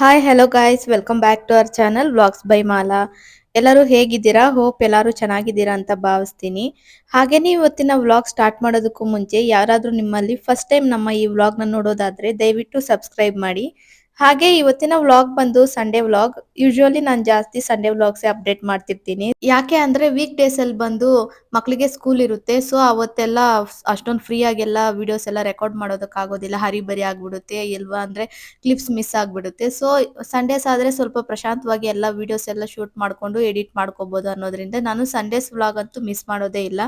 Hi hello guys welcome back to our channel vlogs by Mala ಎಲ್ಲರೂ ಹೇಗಿದ್ದೀರಾ? Hope ಎಲ್ಲರೂ ಚೆನ್ನಾಗಿದ್ದೀರಾ ಅಂತ ಭಾವಿಸ್ತೀನಿ. ಹಾಗೇನೇ ಇವತ್ತಿನ ವ್ಲಾಗ್ ಸ್ಟಾರ್ಟ್ ಮಾಡೋದಕ್ಕೂ ಮುಂಚೆ ಯಾರಾದರೂ ನಿಮ್ಮಲ್ಲಿ ಫಸ್ಟ್ ಟೈಮ್ ನಮ್ಮ ಈ ವ್ಲಾಗ್ನ ನೋಡೋದಾದ್ರೆ ದಯವಿಟ್ಟು ಸಬ್ಸ್ಕ್ರೈಬ್ ಮಾಡಿ. ಹಾಗೆ ಇವತ್ತಿನ ವ್ಲಾಗ್ ಬಂದು ಸಂಡೇ ವ್ಲಾಗ್ ಯೂಶುವಲಿ ನಾನು ಜಾಸ್ತಿ ಸಂಡೇ ವ್ಲಾಗ್ಸೇ ಅಪ್ಡೇಟ್ ಮಾಡ್ತಿರ್ತೀನಿ. ಯಾಕೆ ಅಂದರೆ ವೀಕ್ ಡೇಸಲ್ಲಿ ಬಂದು ಮಕ್ಕಳಿಗೆ ಸ್ಕೂಲ್ ಇರುತ್ತೆ. ಸೊ ಅವತ್ತೆಲ್ಲ ಅಷ್ಟೊಂದು ಫ್ರೀ ಆಗೆಲ್ಲ ವಿಡಿಯೋಸ್ ಎಲ್ಲ ರೆಕಾರ್ಡ್ ಮಾಡೋದಕ್ಕೆ ಆಗೋದಿಲ್ಲ ಹರಿಬರಿ ಆಗ್ಬಿಡುತ್ತೆ, ಇಲ್ವಾ ಅಂದ್ರೆ ಕ್ಲಿಪ್ಸ್ ಮಿಸ್ ಆಗ್ಬಿಡುತ್ತೆ. ಸೊ ಸಂಡೇಸ್ ಆದ್ರೆ ಸ್ವಲ್ಪ ಪ್ರಶಾಂತವಾಗಿ ಎಲ್ಲ ವಿಡಿಯೋಸ್ ಎಲ್ಲ ಶೂಟ್ ಮಾಡ್ಕೊಂಡು ಎಡಿಟ್ ಮಾಡ್ಕೋಬಹುದು ಅನ್ನೋದ್ರಿಂದ ನಾನು ಸಂಡೇಸ್ ವ್ಲಾಗ್ ಅಂತೂ ಮಿಸ್ ಮಾಡೋದೇ ಇಲ್ಲ.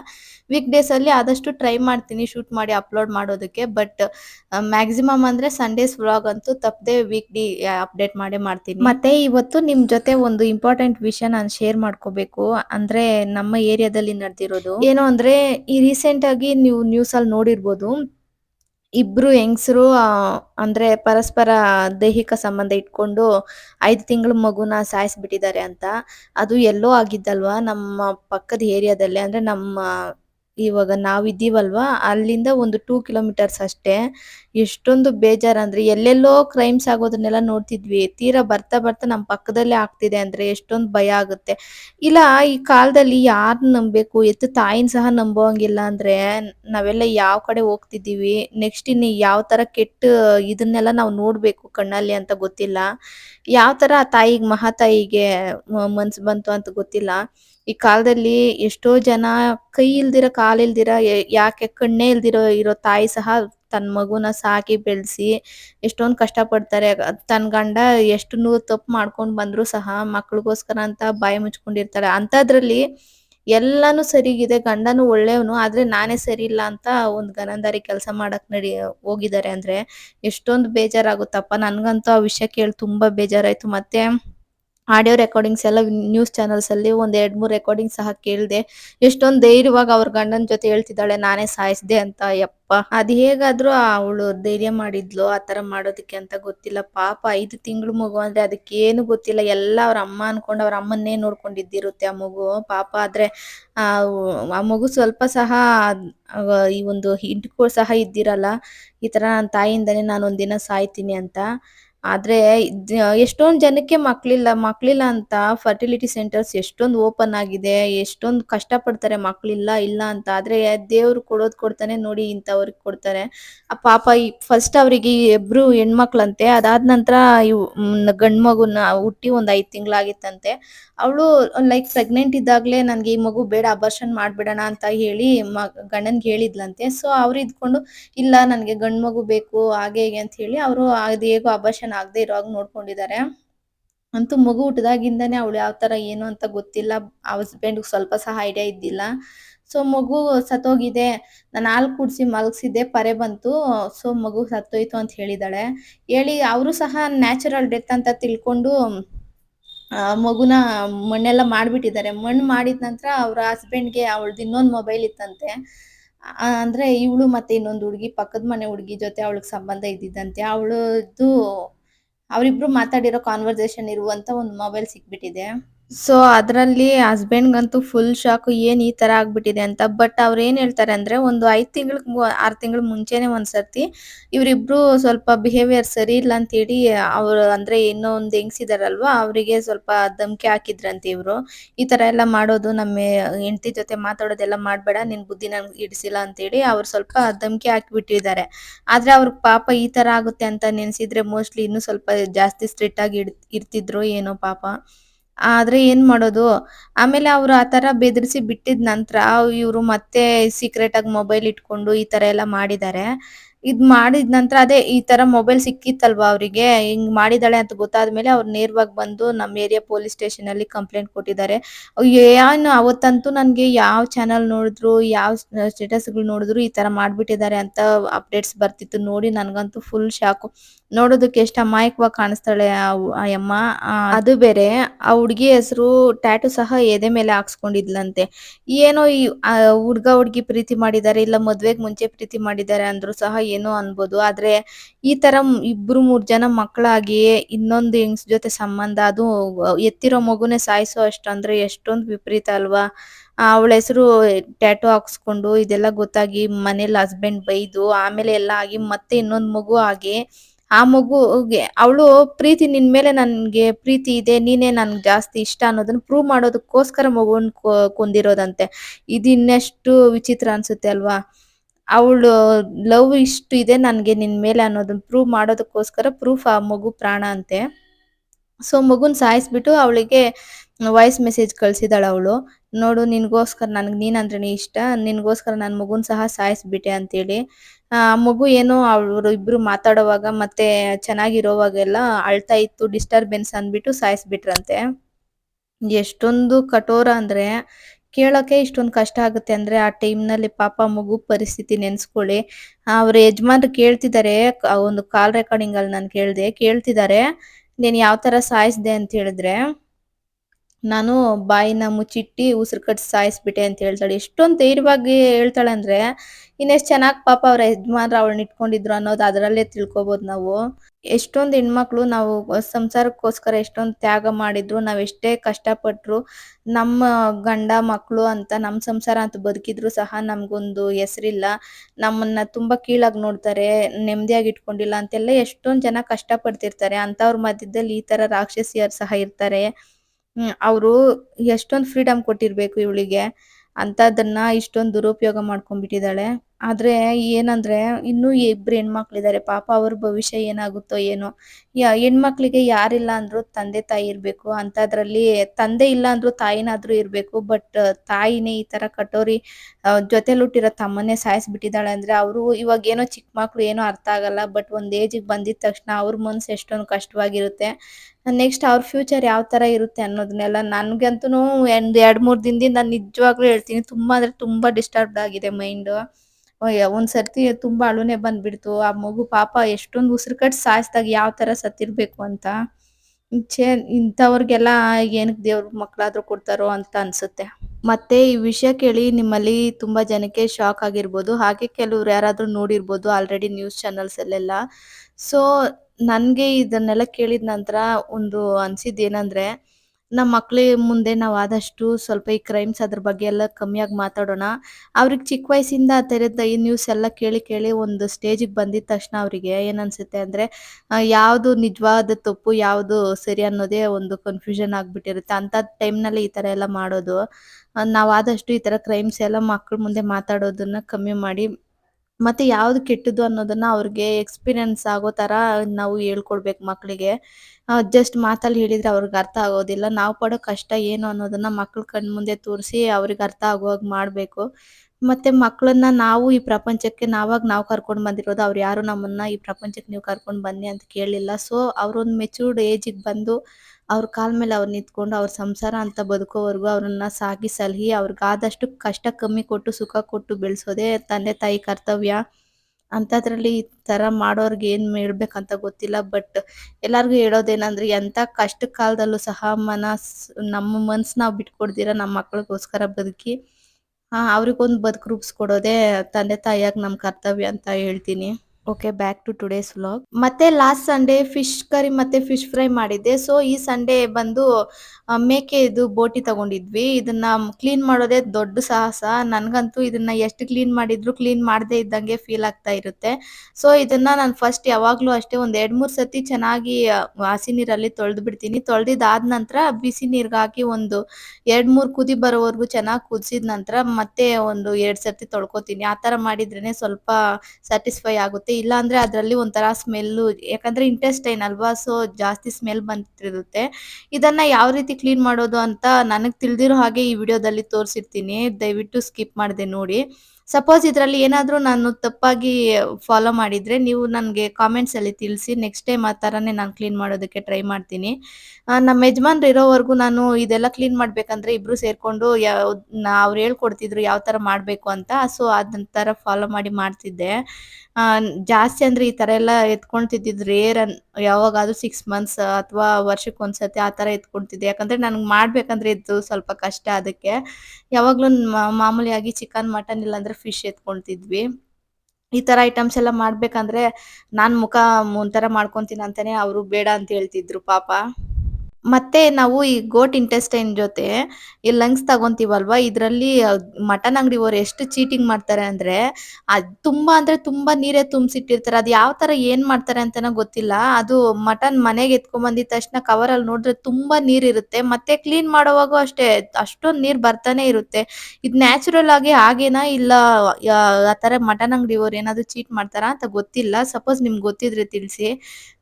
ವೀಕ್ ಡೇಸ್ ಅಲ್ಲಿ ಆದಷ್ಟು ಟ್ರೈ ಮಾಡ್ತೀನಿ ಶೂಟ್ ಮಾಡಿ ಅಪ್ಲೋಡ್ ಮಾಡೋದಕ್ಕೆ. ಬಟ್ ಮ್ಯಾಕ್ಸಿಮಮ್ ಅಂದ್ರೆ ಸಂಡೇಸ್ ವ್ಲಾಗ್ ಅಂತೂ ತಪ್ಪದೆ ವೀಕ್ ಡಿ ಅಪ್ಡೇಟ್ ಮಾಡೇ ಮಾಡ್ತೀನಿ. ಮತ್ತೆ ಇವತ್ತು ನಿಮ್ ಜೊತೆ ಒಂದು ಇಂಪಾರ್ಟೆಂಟ್ ವಿಷಯ ನಾನು ಶೇರ್ ಮಾಡ್ಕೋಬೇಕು. ಅಂದ್ರೆ ನಮ್ಮ ಏರಿಯಾದಲ್ಲಿ ಏನು ಅಂದ್ರೆ ಈ ರೀಸೆಂಟ್ ಆಗಿ ನೀವು ನ್ಯೂಸ್ ಅಲ್ಲಿ ನೋಡಿರ್ಬೋದು. ಇಬ್ರು ಹೆಂಗಸರು ಅಂದ್ರೆ ಪರಸ್ಪರ ದೈಹಿಕ ಸಂಬಂಧ ಇಟ್ಕೊಂಡು ಐದು ತಿಂಗಳ ಮಗುನ ಸಾಯಿಸ್ಬಿಟ್ಟಿದ್ದಾರೆ ಅಂತ. ಅದು ಎಲ್ಲೋ ಆಗಿದ್ದಲ್ವಾ? ನಮ್ಮ ಪಕ್ಕದ ಏರಿಯಾದಲ್ಲಿ, ಅಂದ್ರೆ ನಮ್ಮ ಇವಾಗ ನಾವಿದ್ದೀವಲ್ವಾ ಅಲ್ಲಿಂದ ಒಂದು ಟೂ ಕಿಲೋಮೀಟರ್ಸ್ ಅಷ್ಟೇ. ಎಷ್ಟೊಂದು ಬೇಜಾರಂದ್ರೆ ಎಲ್ಲೆಲ್ಲೋ ಕ್ರೈಮ್ಸ್ ಆಗೋದನ್ನೆಲ್ಲ ನೋಡ್ತಿದ್ವಿ. ತೀರಾ ಬರ್ತಾ ಬರ್ತಾ ನಮ್ಮ ಪಕ್ಕದಲ್ಲೇ ಆಗ್ತಿದೆ ಅಂದ್ರೆ ಎಷ್ಟೊಂದು ಭಯ ಆಗುತ್ತೆ. ಇಲ್ಲ, ಈ ಕಾಲದಲ್ಲಿ ಯಾರು ನಂಬಬೇಕು? ಎತ್ತು ತಾಯಿನ ಸಹ ನಂಬೋಂಗಿಲ್ಲ ಅಂದ್ರೆ ನಾವೆಲ್ಲ ಯಾವ ಕಡೆ ಹೋಗ್ತಿದ್ದೀವಿ? ನೆಕ್ಸ್ಟ್ ಇನ್ನು ಯಾವ ತರ ಕೆಟ್ಟ ಇದನ್ನೆಲ್ಲ ನಾವು ನೋಡಬೇಕು ಕಣ್ಣಲ್ಲಿ ಅಂತ ಗೊತ್ತಿಲ್ಲ. ಯಾವ ತರ ಆ ತಾಯಿಗೆ ಮಹಾತಾಯಿಗೆ ಮನ್ಸು ಬಂತು ಅಂತ ಗೊತ್ತಿಲ್ಲ. ಈ ಕಾಲದಲ್ಲಿ ಎಷ್ಟೋ ಜನ ಕೈ ಇಲ್ದಿರ, ಕಾಲ್ ಇಲ್ದಿರೋ ಯಾಕೆ ಕಣ್ಣೇ ಇಲ್ದಿರೋ ಇರೋ ತಾಯಿ ಸಹ ತನ್ನ ಮಗುನ ಸಾಕಿ ಬೆಳೆಸಿ ಎಷ್ಟೊಂದು ಕಷ್ಟ ಪಡ್ತಾರೆ ತನ್ನ ಗಂಡ ಎಷ್ಟು ನೂರು ತಪ್ಪು ಮಾಡ್ಕೊಂಡು ಬಂದರೂ ಸಹ ಮಕ್ಳಿಗೋಸ್ಕರ ಅಂತ ಬಾಯಿ ಮುಚ್ಕೊಂಡಿರ್ತಾರೆ. ಅಂಥದ್ರಲ್ಲಿ ಎಲ್ಲನೂ ಸರಿಗಿದೆ, ಗಂಡನೂ ಒಳ್ಳೆಯವನು, ಆದರೆ ನಾನೇ ಸರಿ ಇಲ್ಲ ಅಂತ ಒಂದು ಗನಂದಾರಿ ಕೆಲಸ ಮಾಡಕ್ ನಡಿ, ಹೋಗಿದ್ದಾರೆ. ಅಂದರೆ ಎಷ್ಟೊಂದು ಬೇಜಾರಾಗುತ್ತಪ್ಪ. ನನಗಂತೂ ಆ ವಿಷಯ ಕೇಳಿ ತುಂಬ ಬೇಜಾರಾಯಿತು. ಮತ್ತೆ ಆಡಿಯೋ ರೆಕಾರ್ಡಿಂಗ್ಸ್ ಎಲ್ಲ ನ್ಯೂಸ್ ಚಾನೆಲ್ಸ್ ಅಲ್ಲಿ ಒಂದ್ ಎರಡ್ ಮೂರ್ ರೆಕಾರ್ಡಿಂಗ್ ಸಹ ಕೇಳಿದೆ. ಎಷ್ಟೊಂದು ಧೈರ್ಯವಾಗಿ ಅವ್ರ ಗಂಡನ ಜೊತೆ ಹೇಳ್ತಿದ್ದಾಳೆ, ನಾನೇ ಸಾಯಿಸಿದೆ ಅಂತ, ಯಪ್ಪ. ಅದು ಹೇಗಾದ್ರೂ ಅವಳು ಧೈರ್ಯ ಮಾಡಿದ್ಲು ಆತರ ಮಾಡೋದಕ್ಕೆ ಅಂತ ಗೊತ್ತಿಲ್ಲ. ಪಾಪ ಐದು ತಿಂಗಳು ಮಗು ಅಂದ್ರೆ ಅದಕ್ಕೆ ಏನು ಗೊತ್ತಿಲ್ಲ. ಎಲ್ಲ ಅವ್ರ ಅಮ್ಮ ಅನ್ಕೊಂಡು ಅವ್ರ ಅಮ್ಮನ್ನೇ ನೋಡ್ಕೊಂಡಿದ್ದಿರುತ್ತೆ ಆ ಮಗು. ಪಾಪ ಆದ್ರೆ ಆ ಆ ಮಗು ಸ್ವಲ್ಪ ಸಹ ಈ ಒಂದು ಹಿಂಟ್ಗಳು ಸಹ ಇದ್ದಿರಲ್ಲ. ಈ ತರ ನನ್ನ ತಾಯಿಯಿಂದನೇ ನಾನು ಒಂದಿನ ಸಾಯ್ತೀನಿ ಅಂತ. ಆದ್ರೆ ಎಷ್ಟೊಂದ್ ಜನಕ್ಕೆ ಮಕ್ಳಿಲ್ಲ ಮಕ್ಳಿಲ್ಲ ಅಂತ ಫರ್ಟಿಲಿಟಿ ಸೆಂಟರ್ಸ್ ಎಷ್ಟೊಂದು ಓಪನ್ ಆಗಿದೆ, ಎಷ್ಟೊಂದು ಕಷ್ಟ ಪಡ್ತಾರೆ ಮಕ್ಳಿಲ್ಲ, ಇಲ್ಲ ಅಂತ. ಆದ್ರೆ ದೇವ್ರು ಕೊಡೋದ್ ಕೊಡ್ತಾನೆ ನೋಡಿ ಇಂಥವ್ರಿಗೆ ಕೊಡ್ತಾರೆ. ಆ ಪಾಪ ಫಸ್ಟ್ ಅವ್ರಿಗೆ ಇಬ್ರು ಹೆಣ್ಮಕ್ಳಂತೆ, ಅದಾದ ನಂತರ ಇವ್ ಗಂಡ್ ಮಗುನ ಹುಟ್ಟಿ ಒಂದ್ ಐದ್ ತಿಂಗಳಾಗಿತ್ತಂತೆ. ಅವಳು ಲೈಕ್ ಪ್ರೆಗ್ನೆಂಟ್ ಇದ್ದಾಗ್ಲೇ ನನ್ಗೆ ಈ ಮಗು ಬೇಡ ಅಬರ್ಷನ್ ಮಾಡ್ಬಿಡೋಣ ಅಂತ ಹೇಳಿ ಮ, ಗಂಡನ್ಗೆ ಹೇಳಿದ್ಲಂತೆ. ಸೊ ಅವ್ರು ಇದ್ಕೊಂಡು, ಇಲ್ಲ ನನ್ಗೆ ಗಂಡ್ ಮಗು ಬೇಕು, ಹಾಗೆ ಹೀಗೆ ಅಂತ ಹೇಳಿ ಅವರು ಅದು ಹೇಗೋ ಅಬಾರ್ಷನ್ ಆಗದೆ ಇರೋವಾಗ ನೋಡ್ಕೊಂಡಿದ್ದಾರೆ ಅಂತೂ ಮಗು ಹುಟ್ಟಿದಾಗಿಂದನೇ ಅವಳು ಯಾವ ತರ ಏನು ಅಂತ ಗೊತ್ತಿಲ್ಲ. ಆ ಹಸ್ಬೆಂಡ್ ಸ್ವಲ್ಪ ಸಹ ಐಡಿಯಾ ಇದ್ದಿಲ್ಲ. ಸೊ ಮಗು ಸತ್ತೋಗಿದೆ. ನಾನು ಹಾಲು ಕುಡಿಸಿ ಮಲಗಿಸಿದ್ದೆ, ಪರೆ ಬಂತು. ಸೊ ಮಗು ಸತ್ತೋಯ್ತು ಅಂತ ಹೇಳಿದಾಳೆ. ಹೇಳಿ ಅವರು ಸಹ ನ್ಯಾಚುರಲ್ ಡೆತ್ ಅಂತ ತಿಳ್ಕೊಂಡು ಮಗುನ ಮಣ್ಣೆಲ್ಲ ಮಾಡಿಬಿಟ್ಟಿದ್ದಾರೆ. ಮಣ್ಣು ಮಾಡಿದ ನಂತರ ಅವ್ರ ಹಸ್ಬೆಂಡ್ಗೆ ಅವಳ್ದು ಇನ್ನೊಂದು ಮೊಬೈಲ್ ಇತ್ತಂತೆ. ಅಂದ್ರೆ ಇವಳು ಮತ್ತೆ ಇನ್ನೊಂದು ಹುಡುಗಿ, ಪಕ್ಕದ ಮನೆ ಹುಡುಗಿ ಜೊತೆ ಅವಳಿಗೆ ಸಂಬಂಧ ಇದ್ದಿದ್ದಂತೆ. ಅವಳದು ಅವರಿಬ್ರು ಮಾತಾಡಿರೋ ಕಾನ್ವರ್ಸೇಷನ್ ಇರುವಂತ ಒಂದು ಮೊಬೈಲ್ ಸಿಕ್ಬಿಟ್ಟಿದೆ. ಸೊ ಅದರಲ್ಲಿ ಹಸ್ಬೆಂಡ್ಗಂತೂ ಫುಲ್ ಶಾಕ್ ಏನ್ ಈ ತರ ಆಗ್ಬಿಟ್ಟಿದೆ ಅಂತ. ಬಟ್ ಅವ್ರು ಏನು ಹೇಳ್ತಾರೆ ಅಂದ್ರೆ, ಒಂದು ಐದ್ ತಿಂಗಳ ಆರ್ ತಿಂಗಳ ಮುಂಚೆನೆ ಒಂದ್ಸರ್ತಿ ಇವ್ರಿಬ್ರು ಸ್ವಲ್ಪ ಬಿಹೇವಿಯರ್ ಸರಿ ಇಲ್ಲ ಅಂತ ಹೇಳಿ ಅವ್ರು ಅಂದ್ರೆ ಇನ್ನೂ ಒಂದ್ ಹೆಂಗ್ಸಿದಾರಲ್ವಾ ಅವರಿಗೆ ಸ್ವಲ್ಪ ಧಮ್ಕಿ ಹಾಕಿದ್ರಂತೆ ಇವ್ರು. ಈ ತರ ಎಲ್ಲ ಮಾಡೋದು ನಮ್ಮ ಹೆಂಡತಿ ಜೊತೆ ಮಾತಾಡೋದೆಲ್ಲ ಮಾಡಬೇಡ, ನಿನ್ ಬುದ್ಧಿ ನಂಗೆ ಹಿಡ್ಸಿಲ್ಲ ಅಂತ ಹೇಳಿ ಅವ್ರು ಸ್ವಲ್ಪ ಧಮ್ಕಿ ಹಾಕಿಬಿಟ್ಟಿದ್ದಾರೆ. ಆದ್ರೆ ಅವ್ರ ಪಾಪ ಈ ತರ ಆಗುತ್ತೆ ಅಂತ ನೆನ್ಸಿದ್ರೆ ಮೋಸ್ಟ್ಲಿ ಇನ್ನೂ ಸ್ವಲ್ಪ ಜಾಸ್ತಿ ಸ್ಟ್ರಿಕ್ಟ್ ಆಗಿ ಇಡ್, ಇರ್ತಿದ್ರು ಏನೋ ಪಾಪ. ಆದ್ರೆ ಏನ್ ಮಾಡೋದು? ಆಮೇಲೆ ಅವ್ರು ಆತರ ಬೆದರಿಸಿ ಬಿಟ್ಟಿದ್ ನಂತರ ಇವ್ರು ಮತ್ತೆ ಸೀಕ್ರೆಟ್ ಆಗಿ ಮೊಬೈಲ್ ಇಟ್ಕೊಂಡು ಈ ತರ ಎಲ್ಲ ಮಾಡಿದ್ದಾರೆ. ಇದ್ ಮಾಡಿದ ನಂತರ ಅದೇ ಈ ತರ ಮೊಬೈಲ್ ಸಿಕ್ಕಿತ್ತಲ್ವಾ ಅವರಿಗೆ? ಹಿಂಗ್ ಮಾಡಿದಾಳೆ ಅಂತ ಗೊತ್ತಾದ್ಮೇಲೆ ಅವ್ರು ನೇರವಾಗಿ ಬಂದು ನಮ್ಮ ಏರಿಯಾ ಪೊಲೀಸ್ ಸ್ಟೇಷನ್ ಅಲ್ಲಿ ಕಂಪ್ಲೇಂಟ್ ಕೊಟ್ಟಿದ್ದಾರೆ. ಏನು ಅವತ್ತಂತೂ ನನ್ಗೆ ಯಾವ ಚಾನಲ್ ನೋಡಿದ್ರು, ಯಾವ ಸ್ಟೇಟಸ್ಗಳು ನೋಡಿದ್ರು ಈ ತರ ಮಾಡ್ಬಿಟ್ಟಿದ್ದಾರೆ ಅಂತ ಅಪ್ಡೇಟ್ಸ್ ಬರ್ತಿತ್ತು ನೋಡಿ ನನ್ಗಂತೂ ಫುಲ್ ಶಾಕು ನೋಡೋದಕ್ಕೆ ಎಷ್ಟು ಅಮಾಯಕವಾಗಿ ಕಾಣಿಸ್ತಾಳೆ ಆ ಯಮ್ಮ. ಅದು ಬೇರೆ, ಆ ಹುಡುಗಿ ಹೆಸರು ಟ್ಯಾಟು ಸಹ ಎದೆ ಮೇಲೆ ಹಾಕ್ಸ್ಕೊಂಡಿದ್ಲಂತೆ. ಏನೋ ಈ ಹುಡ್ಗ ಹುಡ್ಗಿ ಪ್ರೀತಿ ಮಾಡಿದ್ದಾರೆ, ಇಲ್ಲ ಮದ್ವೆಗ್ ಮುಂಚೆ ಪ್ರೀತಿ ಮಾಡಿದ್ದಾರೆ ಅಂದ್ರು ಸಹ ಏನೋ ಅನ್ಬೋದು. ಆದ್ರೆ ಈ ತರ ಇಬ್ರು ಮೂರ್ ಜನ ಮಕ್ಕಳಾಗಿ ಇನ್ನೊಂದು ಹೆಂಗ್ಸ್ ಜೊತೆ ಸಂಬಂಧ ಅದು ಎತ್ತಿರೋ ಮಗುನೆ ಸಾಯಿಸೋ ಅಷ್ಟಂದ್ರೆ ಎಷ್ಟೊಂದು ವಿಪರೀತ ಅಲ್ವಾ. ಅವಳ ಹೆಸರು ಟ್ಯಾಟೋ ಹಾಕ್ಸ್ಕೊಂಡು ಇದೆಲ್ಲ ಗೊತ್ತಾಗಿ ಮನೇಲಿ ಹಸ್ಬೆಂಡ್ ಬೈದು ಆಮೇಲೆ ಎಲ್ಲ ಆಗಿ ಮತ್ತೆ ಇನ್ನೊಂದ್ ಮಗು ಆಗಿ ಆ ಮಗುಗೆ ಅವಳು ಪ್ರೀತಿ ನಿನ್ ಮೇಲೆ ನನ್ಗೆ ಪ್ರೀತಿ ಇದೆ, ನೀನೇ ನನ್ಗೆ ಜಾಸ್ತಿ ಇಷ್ಟ ಅನ್ನೋದನ್ನ ಪ್ರೂವ್ ಮಾಡೋದಕ್ಕೋಸ್ಕರ ಮಗುನ್ ಕೊಂದಿರೋದಂತೆ. ಇದು ಇನ್ನಷ್ಟು ವಿಚಿತ್ರ ಅನ್ಸುತ್ತೆ ಅಲ್ವಾ? ಅವಳು ಲವ್ ಇಷ್ಟು ಇದೆ ನನಗೆ ನಿನ್ನ ಮೇಲೆ ಅನ್ನೋದನ್ನ ಪ್ರೂವ್ ಮಾಡೋದಕ್ಕೋಸ್ಕರ ಪ್ರೂಫ್ ಆ ಮಗು ಪ್ರಾಣ ಅಂತೆ. ಸೊ ಮಗುನ ಸಾಯಿಸ್ಬಿಟ್ಟು ಅವಳಿಗೆ ವಾಯ್ಸ್ ಮೆಸೇಜ್ ಕಳ್ಸಿದಾಳ ಅವಳು. ನೋಡು, ನಿನ್ಗೋಸ್ಕರ ನನ್ಗೆ ನೀನ್ ಅಂದ್ರೇನೆ ಇಷ್ಟ, ನಿನ್ಗೋಸ್ಕರ ನನ್ನ ಮಗುನ ಸಹ ಸಾಯಿಸ್ಬಿಟ್ಟೆ ಅಂತೇಳಿ. ಆ ಮಗು ಏನೋ ಅವರು ಇಬ್ರು ಮಾತಾಡೋವಾಗ ಮತ್ತೆ ಚೆನ್ನಾಗಿರೋವಾಗೆಲ್ಲ ಅಳ್ತಾ ಇತ್ತು ಡಿಸ್ಟರ್ಬೆನ್ಸ್ ಅಂದ್ಬಿಟ್ಟು ಸಾಯಿಸ್ಬಿಟ್ರಂತೆ. ಎಷ್ಟೊಂದು ಕಠೋರ ಅಂದ್ರೆ ಕೇಳೋಕೆ ಇಷ್ಟೊಂದು ಕಷ್ಟ ಆಗುತ್ತೆ ಅಂದ್ರೆ ಆ ಟೈಮ್ನಲ್ಲಿ ಪಾಪ ಮಗು ಪರಿಸ್ಥಿತಿ ನೆನ್ಸ್ಕೊಳ್ಳಿ. ಅವ್ರ ಯಜಮಾನ್ರು ಕೇಳ್ತಿದ್ದಾರೆ ಒಂದು ಕಾಲ್ ರೆಕಾರ್ಡಿಂಗ್ ಅಲ್ಲಿ ನಾನು ಕೇಳ್ದೆ ಕೇಳ್ತಿದ್ದಾರೆ ನೀನ್ ಯಾವ ತರ ಸಾಯಿಸ್ದೆ? ಅಂತ ಹೇಳಿದ್ರೆ, ನಾನು ಬಾಯಿನ ಮುಚ್ಚಿಟ್ಟಿ ಉಸಿರು ಕಟ್ಟಿ ಸಾಯಿಸ್ಬಿಟ್ಟೆ ಅಂತ ಹೇಳ್ತಾಳೆ. ಎಷ್ಟೊಂದು ಧೈರ್ಯವಾಗಿ ಹೇಳ್ತಾಳೆ ಅಂದ್ರೆ, ಇನ್ನೆಷ್ಟು ಚೆನ್ನಾಗಿ ಪಾಪ ಅವ್ರ ಯಜಮಾನ್ರು ಅವಳನ್ನ ಇಟ್ಕೊಂಡಿದ್ರು ಅನ್ನೋದು ಅದರಲ್ಲೇ ತಿಳ್ಕೊಬೋದು ನಾವು. ಎಷ್ಟೊಂದ್ ಹೆಣ್ಮಕ್ಳು ನಾವು ಸಂಸಾರಕ್ಕೋಸ್ಕರ ಎಷ್ಟೊಂದು ತ್ಯಾಗ ಮಾಡಿದ್ರು, ನಾವ್ ಎಷ್ಟೇ ಕಷ್ಟಪಟ್ರು ನಮ್ಮ ಗಂಡ ಮಕ್ಕಳು ಅಂತ ನಮ್ಮ ಸಂಸಾರ ಅಂತ ಬದುಕಿದ್ರು ಸಹ ನಮ್ಗೊಂದು ಹೆಸರಿಲ್ಲ. ನಮ್ಮನ್ನ ತುಂಬಾ ಕೀಳಾಗಿ ನೋಡ್ತಾರೆ ನೆಮ್ಮದಿಯಾಗಿ ಇಟ್ಕೊಂಡಿಲ್ಲ ಅಂತೆಲ್ಲ ಎಷ್ಟೊಂದು ಜನ ಕಷ್ಟಪಡ್ತಿರ್ತಾರೆ. ಅಂತವ್ರ ಮಧ್ಯದಲ್ಲಿ ಈ ತರ ರಾಕ್ಷಸಿಯರು ಸಹ ಇರ್ತಾರೆ. ಅವರು ಎಷ್ಟೊಂದು ಫ್ರೀಡಮ್ ಕೊಟ್ಟಿರ್ಬೇಕು ಇವಳಿಗೆ. ಅಂತದನ್ನ ಇಷ್ಟೊಂದು ದುರುಪಯೋಗ ಮಾಡ್ಕೊಂಡ್ಬಿಟ್ಟಿದ್ದಾಳೆ. ಆದ್ರೆ ಏನಂದ್ರೆ ಇನ್ನೂ ಇಬ್ರು ಹೆಣ್ಮಕ್ಳಿದ್ದಾರೆ ಪಾಪ ಅವ್ರ ಭವಿಷ್ಯ ಏನಾಗುತ್ತೋ ಏನೋ. ಯಾ, ಹೆಣ್ಮಕ್ಳಿಗೆ ಯಾರಿಲ್ಲ ಅಂದ್ರು ತಂದೆ ತಾಯಿ ಇರ್ಬೇಕು. ಅಂತದ್ರಲ್ಲಿ ತಂದೆ ಇಲ್ಲ ಅಂದ್ರು ತಾಯಿನಾದ್ರೂ ಇರ್ಬೇಕು. ಬಟ್ ತಾಯಿನೇ ಈ ತರ ಕಟೋರಿ ಜೊತೆ ಹುಟ್ಟಿರೋ ತಮ್ಮನ್ನೇ ಸಾಯಿಸ್ಬಿಟ್ಟಿದ್ದಾಳೆ ಅಂದ್ರೆ ಅವರು ಇವಾಗ ಏನೋ ಚಿಕ್ಕ ಮಕ್ಳು ಏನೋ ಅರ್ಥ ಆಗಲ್ಲ. ಬಟ್ ಒಂದ್ ಏಜಿಗೆ ಬಂದಿದ ತಕ್ಷಣ ಅವ್ರ ಮನ್ಸು ಎಷ್ಟೊಂದು ಕಷ್ಟವಾಗಿರುತ್ತೆ. ನೆಕ್ಸ್ಟ್ ಅವ್ರ ಫ್ಯೂಚರ್ ಯಾವ ತರ ಇರುತ್ತೆ ಅನ್ನೋದನ್ನೆಲ್ಲ ನನಗಂತೂ ಒಂದು ಎರಡ್ ಮೂರ್ ದಿನದಿಂದ ನಿಜವಾಗ್ಲೂ ಹೇಳ್ತೀನಿ. ತುಂಬಾ ಅಂದ್ರೆ ತುಂಬಾ ಡಿಸ್ಟರ್ಬ್ಡ್ ಆಗಿದೆ ಮೈಂಡ್. ಒಂದ್ ಸರ್ತಿ ತುಂಬಾ ಅಳುನೆ ಬಂದ್ಬಿಡ್ತು. ಆ ಮಗು ಪಾಪ ಎಷ್ಟೊಂದ್ ಉಸಿರು ಕಟ್ಟಿ ಸಾಯಿಸ್ದಾಗ ಯಾವ ತರ ಸತ್ತಿರ್ಬೇಕು ಅಂತ. ಚೇ ಇಂಥವ್ರಿಗೆಲ್ಲ ಏನಕ್ಕೆ ದೇವ್ರ ಮಕ್ಳಾದ್ರೂ ಕೊಡ್ತಾರೋ ಅಂತ ಅನ್ಸುತ್ತೆ. ಮತ್ತೆ ಈ ವಿಷಯ ಕೇಳಿ ನಿಮ್ಮಲ್ಲಿ ತುಂಬಾ ಜನಕ್ಕೆ ಶಾಕ್ ಆಗಿರ್ಬೋದು. ಹಾಗೆ ಕೆಲವ್ರು ಯಾರಾದ್ರೂ ನೋಡಿರ್ಬೋದು ಆಲ್ರೆಡಿ ನ್ಯೂಸ್ ಚಾನೆಲ್ಸ್ ಅಲ್ಲೆಲ್ಲ ಸೊ, ನನ್ಗೆ ಇದನ್ನೆಲ್ಲ ಕೇಳಿದ ನಂತರ ಒಂದು ಅನ್ಸಿದ್ ಏನಂದ್ರೆ ನಮ್ಮ ಮಕ್ಳ ಮುಂದೆ ನಾವು ಆದಷ್ಟು ಸ್ವಲ್ಪ ಈ ಕ್ರೈಮ್ಸ್ ಅದ್ರ ಬಗ್ಗೆ ಎಲ್ಲ ಕಮ್ಮಿಯಾಗಿ ಮಾತಾಡೋಣ. ಅವ್ರಿಗೆ ಚಿಕ್ಕ ವಯಸ್ಸಿಂದ ಆ ತರದ ಈ ನ್ಯೂಸ್ ಎಲ್ಲ ಕೇಳಿ ಕೇಳಿ ಒಂದು ಸ್ಟೇಜಿಗೆ ಬಂದಿದ ತಕ್ಷಣ ಅವರಿಗೆ ಏನನ್ಸುತ್ತೆ ಅಂದರೆ ಯಾವ್ದು ನಿಜವಾದ ತಪ್ಪು, ಯಾವುದು ಸರಿ ಅನ್ನೋದೇ ಒಂದು ಕನ್ಫ್ಯೂಷನ್ ಆಗಿಬಿಟ್ಟಿರುತ್ತೆ. ಅಂತ ಟೈಮ್ನಲ್ಲಿ ಈ ತರ ಎಲ್ಲ ಮಾಡೋದು ನಾವು ಆದಷ್ಟು ಈ ತರ ಕ್ರೈಮ್ಸ್ ಎಲ್ಲ ಮಕ್ಕಳ ಮುಂದೆ ಮಾತಾಡೋದನ್ನ ಕಮ್ಮಿ ಮಾಡಿ ಮತ್ತೆ ಯಾವ್ದು ಕೆಟ್ಟದ್ದು ಅನ್ನೋದನ್ನ ಅವ್ರಿಗೆ ಎಕ್ಸ್ಪೀರಿಯನ್ಸ್ ಆಗೋ ತರ ನಾವು ಹೇಳ್ಕೊಡ್ಬೇಕು ಮಕ್ಳಿಗೆ. ಜಸ್ಟ್ ಮಾತಲ್ಲಿ ಹೇಳಿದ್ರೆ ಅವ್ರಿಗೆ ಅರ್ಥ ಆಗೋದಿಲ್ಲ. ನಾವು ಪಡೋ ಕಷ್ಟ ಏನು ಅನ್ನೋದನ್ನ ಮಕ್ಳ ಕಣ್ ಮುಂದೆ ತೋರಿಸಿ ಅವ್ರಿಗೆ ಅರ್ಥ ಆಗುವಾಗ ಮಾಡ್ಬೇಕು. ಮತ್ತೆ ಮಕ್ಕಳನ್ನ ನಾವು ಈ ಪ್ರಪಂಚಕ್ಕೆ ನಾವಾಗ ನಾವು ಕರ್ಕೊಂಡ್ ಬಂದಿರೋದು ಅವ್ರು ಯಾರು ನಮ್ಮನ್ನ ಈ ಪ್ರಪಂಚಕ್ಕೆ ನೀವು ಕರ್ಕೊಂಡ್ ಬನ್ನಿ ಅಂತ ಕೇಳಿಲ್ಲ. ಸೊ ಒಂದು ಮೆಚೂರ್ಡ್ ಏಜಿಗೆ ಬಂದು ಅವ್ರ ಕಾಲ ಮೇಲೆ ಅವ್ರು ನಿಂತ್ಕೊಂಡು ಅವ್ರ ಸಂಸಾರ ಅಂತ ಬದುಕೋವರೆಗೂ ಅವ್ರನ್ನ ಸಾಕಿ ಸಲಹಿ ಅವ್ರಿಗಾದಷ್ಟು ಕಷ್ಟ ಕಮ್ಮಿ ಕೊಟ್ಟು ಸುಖ ಕೊಟ್ಟು ಬೆಳೆಸೋದೇ ತಂದೆ ತಾಯಿ ಕರ್ತವ್ಯ. ಅಂಥದ್ರಲ್ಲಿ ಈ ಥರ ಮಾಡೋರ್ಗೆ ಏನ್ ಹೇಳ್ಬೇಕಂತ ಗೊತ್ತಿಲ್ಲ, ಬಟ್ ಎಲ್ಲಾರ್ಗು ಹೇಳೋದೇನಂದ್ರೆ ಎಂಥ ಕಷ್ಟ ಕಾಲದಲ್ಲೂ ಸಹ ಮನಸ್, ನಮ್ಮ ಮನಸ್ಸು ನಾವು ಬಿಟ್ಕೊಡ್ದಿರ ನಮ್ಮ ಮಕ್ಳಿಗೋಸ್ಕರ ಬದುಕಿ ಅವ್ರಿಗೊಂದು ಬದುಕು ರೂಪಿಸ್ಕೊಡೋದೇ ತಂದೆ ತಾಯಿಯಾಗಿ ನಮ್ಮ ಕರ್ತವ್ಯ ಅಂತ ಹೇಳ್ತೀನಿ. Okay back to today's vlog ಮತ್ತೆ ಲಾಸ್ಟ್ ಸಂಡೇ ಫಿಶ್ ಕರಿ ಮತ್ತೆ ಫಿಶ್ ಫ್ರೈ ಮಾಡಿದ್ದೆ. ಸೊ ಈ ಸಂಡೇ ಬಂದು ಮೇಕೆದು ಬೋಟಿ ತಗೊಂಡಿದ್ವಿ. ಇದನ್ನ ಕ್ಲೀನ್ ಮಾಡೋದೇ ದೊಡ್ಡ ಸಾಹಸ. ನನಗಂತೂ ಇದನ್ನ ಎಷ್ಟು ಕ್ಲೀನ್ ಮಾಡಿದ್ರು ಕ್ಲೀನ್ ಮಾಡದೇ ಇದ್ದಂಗೆ ಫೀಲ್ ಆಗ್ತಾ ಇರುತ್ತೆ. ಸೊ ಇದನ್ನ ನಾನು ಫಸ್ಟ್ ಯಾವಾಗ್ಲೂ ಅಷ್ಟೇ ಒಂದ್ ಎರಡ್ ಮೂರ್ ಸತಿ ಚೆನ್ನಾಗಿ ಹಸಿ ನೀರಲ್ಲಿ ತೊಳೆದು ಬಿಡ್ತೀನಿ. ತೊಳೆದಿದ್ದಾದ ನಂತರ ಬಿಸಿ ನೀರ್ಗಾಕಿ ಒಂದು ಎರಡ್ ಮೂರ್ ಕುದಿ ಬರೋವರೆಗೂ ಚೆನ್ನಾಗಿ ಕುದಿಸಿದ ನಂತರ ಮತ್ತೆ ಒಂದು ಎರಡ್ ಸರ್ತಿ ತೊಳ್ಕೊತೀನಿ. ಆ ತರ ಮಾಡಿದ್ರೇನೆ ಸ್ವಲ್ಪ ಸ್ಯಾಟಿಸ್ಫೈ ಆಗುತ್ತೆ. ಇಲ್ಲ ಅಂದ್ರೆ ಅದ್ರಲ್ಲಿ ಒಂಥರ ಸ್ಮೆಲ್ ಯಾಕಂದ್ರೆ ಇಂಟೆಸ್ಟೈನ್ ಅಲ್ವಾ ಸೊ ಜಾಸ್ತಿ ಸ್ಮೆಲ್ ಬಂದಿರುತ್ತೆ. ಇದನ್ನ ಯಾವ ರೀತಿ ಕ್ಲೀನ್ ಮಾಡೋದು ಅಂತ ನನಗೆ ತಿಳಿದಿರೋ ಹಾಗೆ ಈ ವಿಡಿಯೋದಲ್ಲಿ ತೋರಿಸಿರ್ತೀನಿ. ದಯವಿಟ್ಟು ಸ್ಕಿಪ್ ಮಾಡದೆ ನೋಡಿ. ಸಪೋಸ್ ಇದರಲ್ಲಿ ಏನಾದರೂ ನಾನು ತಪ್ಪಾಗಿ ಫಾಲೋ ಮಾಡಿದರೆ ನೀವು ನನಗೆ ಕಾಮೆಂಟ್ಸಲ್ಲಿ ತಿಳಿಸಿ ನೆಕ್ಸ್ಟ್ ಟೈಮ್ ಆ ಥರನೇ ನಾನು ಕ್ಲೀನ್ ಮಾಡೋದಕ್ಕೆ ಟ್ರೈ ಮಾಡ್ತೀನಿ. ನಮ್ಮ ಯಜಮಾನ್ರು ಇರೋವರೆಗೂ ನಾನು ಇದೆಲ್ಲ ಕ್ಲೀನ್ ಮಾಡಬೇಕಂದ್ರೆ ಇಬ್ಬರು ಸೇರಿಕೊಂಡು ಯಾವ, ಅವ್ರು ಹೇಳ್ಕೊಡ್ತಿದ್ರು ಯಾವ ಥರ ಮಾಡಬೇಕು ಅಂತ. ಸೊ ಅದನ್ನ ಥರ ಫಾಲೋ ಮಾಡಿ ಮಾಡ್ತಿದ್ದೆ. ಜಾಸ್ತಿ ಅಂದ್ರೆ ಈ ತರ ಎಲ್ಲ ಎತ್ಕೊಂತಿದ್ದಿದ್ ರೇರ್ ಅನ್, ಯಾವಾಗಾದ್ರೂ ಸಿಕ್ಸ್ ಮಂತ್ಸ್ ಅಥವಾ ವರ್ಷಕ್ಕೆ ಒಂದ್ಸತಿ ಆ ತರ ಎತ್ಕೊಂತಿದ್ದೆ ಯಾಕಂದ್ರೆ ನನ್ಗೆ ಮಾಡ್ಬೇಕಂದ್ರೆ ಇದು ಸ್ವಲ್ಪ ಕಷ್ಟ ಅದಕ್ಕೆ. ಯಾವಾಗ್ಲೂ ಮಾಮೂಲಿಯಾಗಿ ಚಿಕನ್ ಮಟನ್ ಇಲ್ಲಾಂದ್ರೆ ಫಿಶ್ ಎತ್ಕೊಂತಿದ್ವಿ ಈ ತರ ಐಟಮ್ಸ್ ಎಲ್ಲ ಮಾಡ್ಬೇಕಂದ್ರೆ ನಾನ್ ಮುಖ ಒಂಥರ ಮಾಡ್ಕೊಂತೀನಿ ಅಂತಾನೆ ಅವರು ಬೇಡ ಅಂತ ಹೇಳ್ತಿದ್ರು ಪಾಪ. ಮತ್ತೆ ನಾವು ಈ ಗೋಟ್ ಇಂಟೆಸ್ಟೈನ್ ಜೊತೆ ಈ ಲಂಗ್ಸ್ ತಗೊಂತೀವಲ್ವಾ? ಇದರಲ್ಲಿ ಮಟನ್ ಅಂಗಡಿಯವರು ಎಷ್ಟು ಚೀಟಿಂಗ್ ಮಾಡ್ತಾರೆ ಅಂದ್ರೆ, ಅದ್ ತುಂಬಾ ಅಂದ್ರೆ ತುಂಬಾ ನೀರೇ ತುಂಬಿಸಿಟ್ಟಿರ್ತಾರೆ. ಅದು ಯಾವ ತರ ಏನ್ ಮಾಡ್ತಾರೆ ಅಂತಾನೆ ಗೊತ್ತಿಲ್ಲ. ಅದು ಮಟನ್ ಮನೆಗೆ ಎತ್ಕೊಂಡ್ ಬಂದಿದ ತಕ್ಷಣ ಕವರ್ ಅಲ್ಲಿ ನೋಡಿದ್ರೆ ತುಂಬಾ ನೀರ್ ಇರುತ್ತೆ. ಮತ್ತೆ ಕ್ಲೀನ್ ಮಾಡೋವಾಗೂ ಅಷ್ಟೇ, ಅಷ್ಟೊಂದು ನೀರ್ ಬರ್ತಾನೆ ಇರುತ್ತೆ. ಇದು ನ್ಯಾಚುರಲ್ ಆಗಿ ಆಗೇನಾ ಇಲ್ಲ, ಆ ತರ ಮಟನ್ ಅಂಗಡಿಯವರು ಏನಾದ್ರು ಚೀಟ್ ಮಾಡ್ತಾರಾ ಅಂತ ಗೊತ್ತಿಲ್ಲ. ಸಪೋಸ್ ನಿಮ್ಗೆ ಗೊತ್ತಿದ್ರೆ ತಿಳಿಸಿ.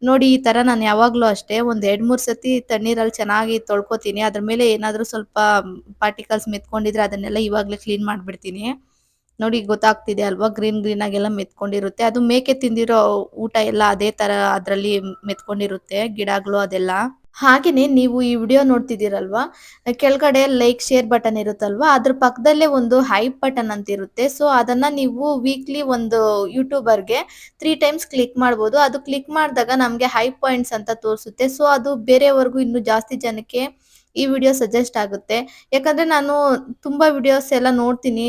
ನೋಡಿ, ಈ ತರ ನಾನು ಯಾವಾಗ್ಲೂ ಅಷ್ಟೇ ಒಂದ್ ಎರಡ್ ಮೂರ್ ಸತಿ ತಣ್ಣೀರಲ್ಲಿ ಚೆನ್ನಾಗಿ ತೊಳ್ಕೊತೀನಿ. ಅದ್ರ ಮೇಲೆ ಏನಾದ್ರು ಸ್ವಲ್ಪ ಪಾರ್ಟಿಕಲ್ಸ್ ಮೆತ್ಕೊಂಡಿದ್ರೆ ಅದನ್ನೆಲ್ಲ ಇವಾಗ್ಲೇ ಕ್ಲೀನ್ ಮಾಡ್ಬಿಡ್ತೀನಿ. ನೋಡಿ ಗೊತ್ತಾಗ್ತಿದೆ ಅಲ್ವಾ? ಗ್ರೀನ್ ಗ್ರೀನ್ ಆಗೆಲ್ಲ ಮೆತ್ಕೊಂಡಿರುತ್ತೆ. ಅದು ಮೇಕೆ ತಿಂದಿರೋ ಊಟ ಎಲ್ಲ ಅದೇ ತರ ಅದ್ರಲ್ಲಿ ಮೆತ್ಕೊಂಡಿರುತ್ತೆ, ಗಿಡಗಳು ಅದೆಲ್ಲ. ಹಾಗೇನೆ ನೀವು ಈ ವಿಡಿಯೋ ನೋಡ್ತಿದ್ದೀರಲ್ವಾ? ಕೆಳಗಡೆ ಲೈಕ್ ಶೇರ್ ಬಟನ್ ಇರುತ್ತಲ್ವಾ? ಅದ್ರ ಪಕ್ಕದಲ್ಲೇ ಒಂದು ಹೈಪ್ ಬಟನ್ ಅಂತ ಇರುತ್ತೆ. ಸೊ ಅದನ್ನ ನೀವು ವೀಕ್ಲಿ ಒಂದು ಯೂಟ್ಯೂಬರ್ಗೆ ತ್ರೀ ಟೈಮ್ಸ್ ಕ್ಲಿಕ್ ಮಾಡ್ಬೋದು. ಅದು ಕ್ಲಿಕ್ ಮಾಡಿದಾಗ ನಮಗೆ ಹೈ ಪಾಯಿಂಟ್ಸ್ ಅಂತ ತೋರಿಸುತ್ತೆ. ಸೊ ಅದು ಬೇರೆಯವರೆಗೂ ಇನ್ನು ಜಾಸ್ತಿ ಜನಕ್ಕೆ ಈ ವಿಡಿಯೋ ಸಜೆಸ್ಟ್ ಆಗುತ್ತೆ. ಯಾಕಂದ್ರೆ ನಾನು ತುಂಬಾ ವಿಡಿಯೋಸ್ ಎಲ್ಲ ನೋಡ್ತೀನಿ.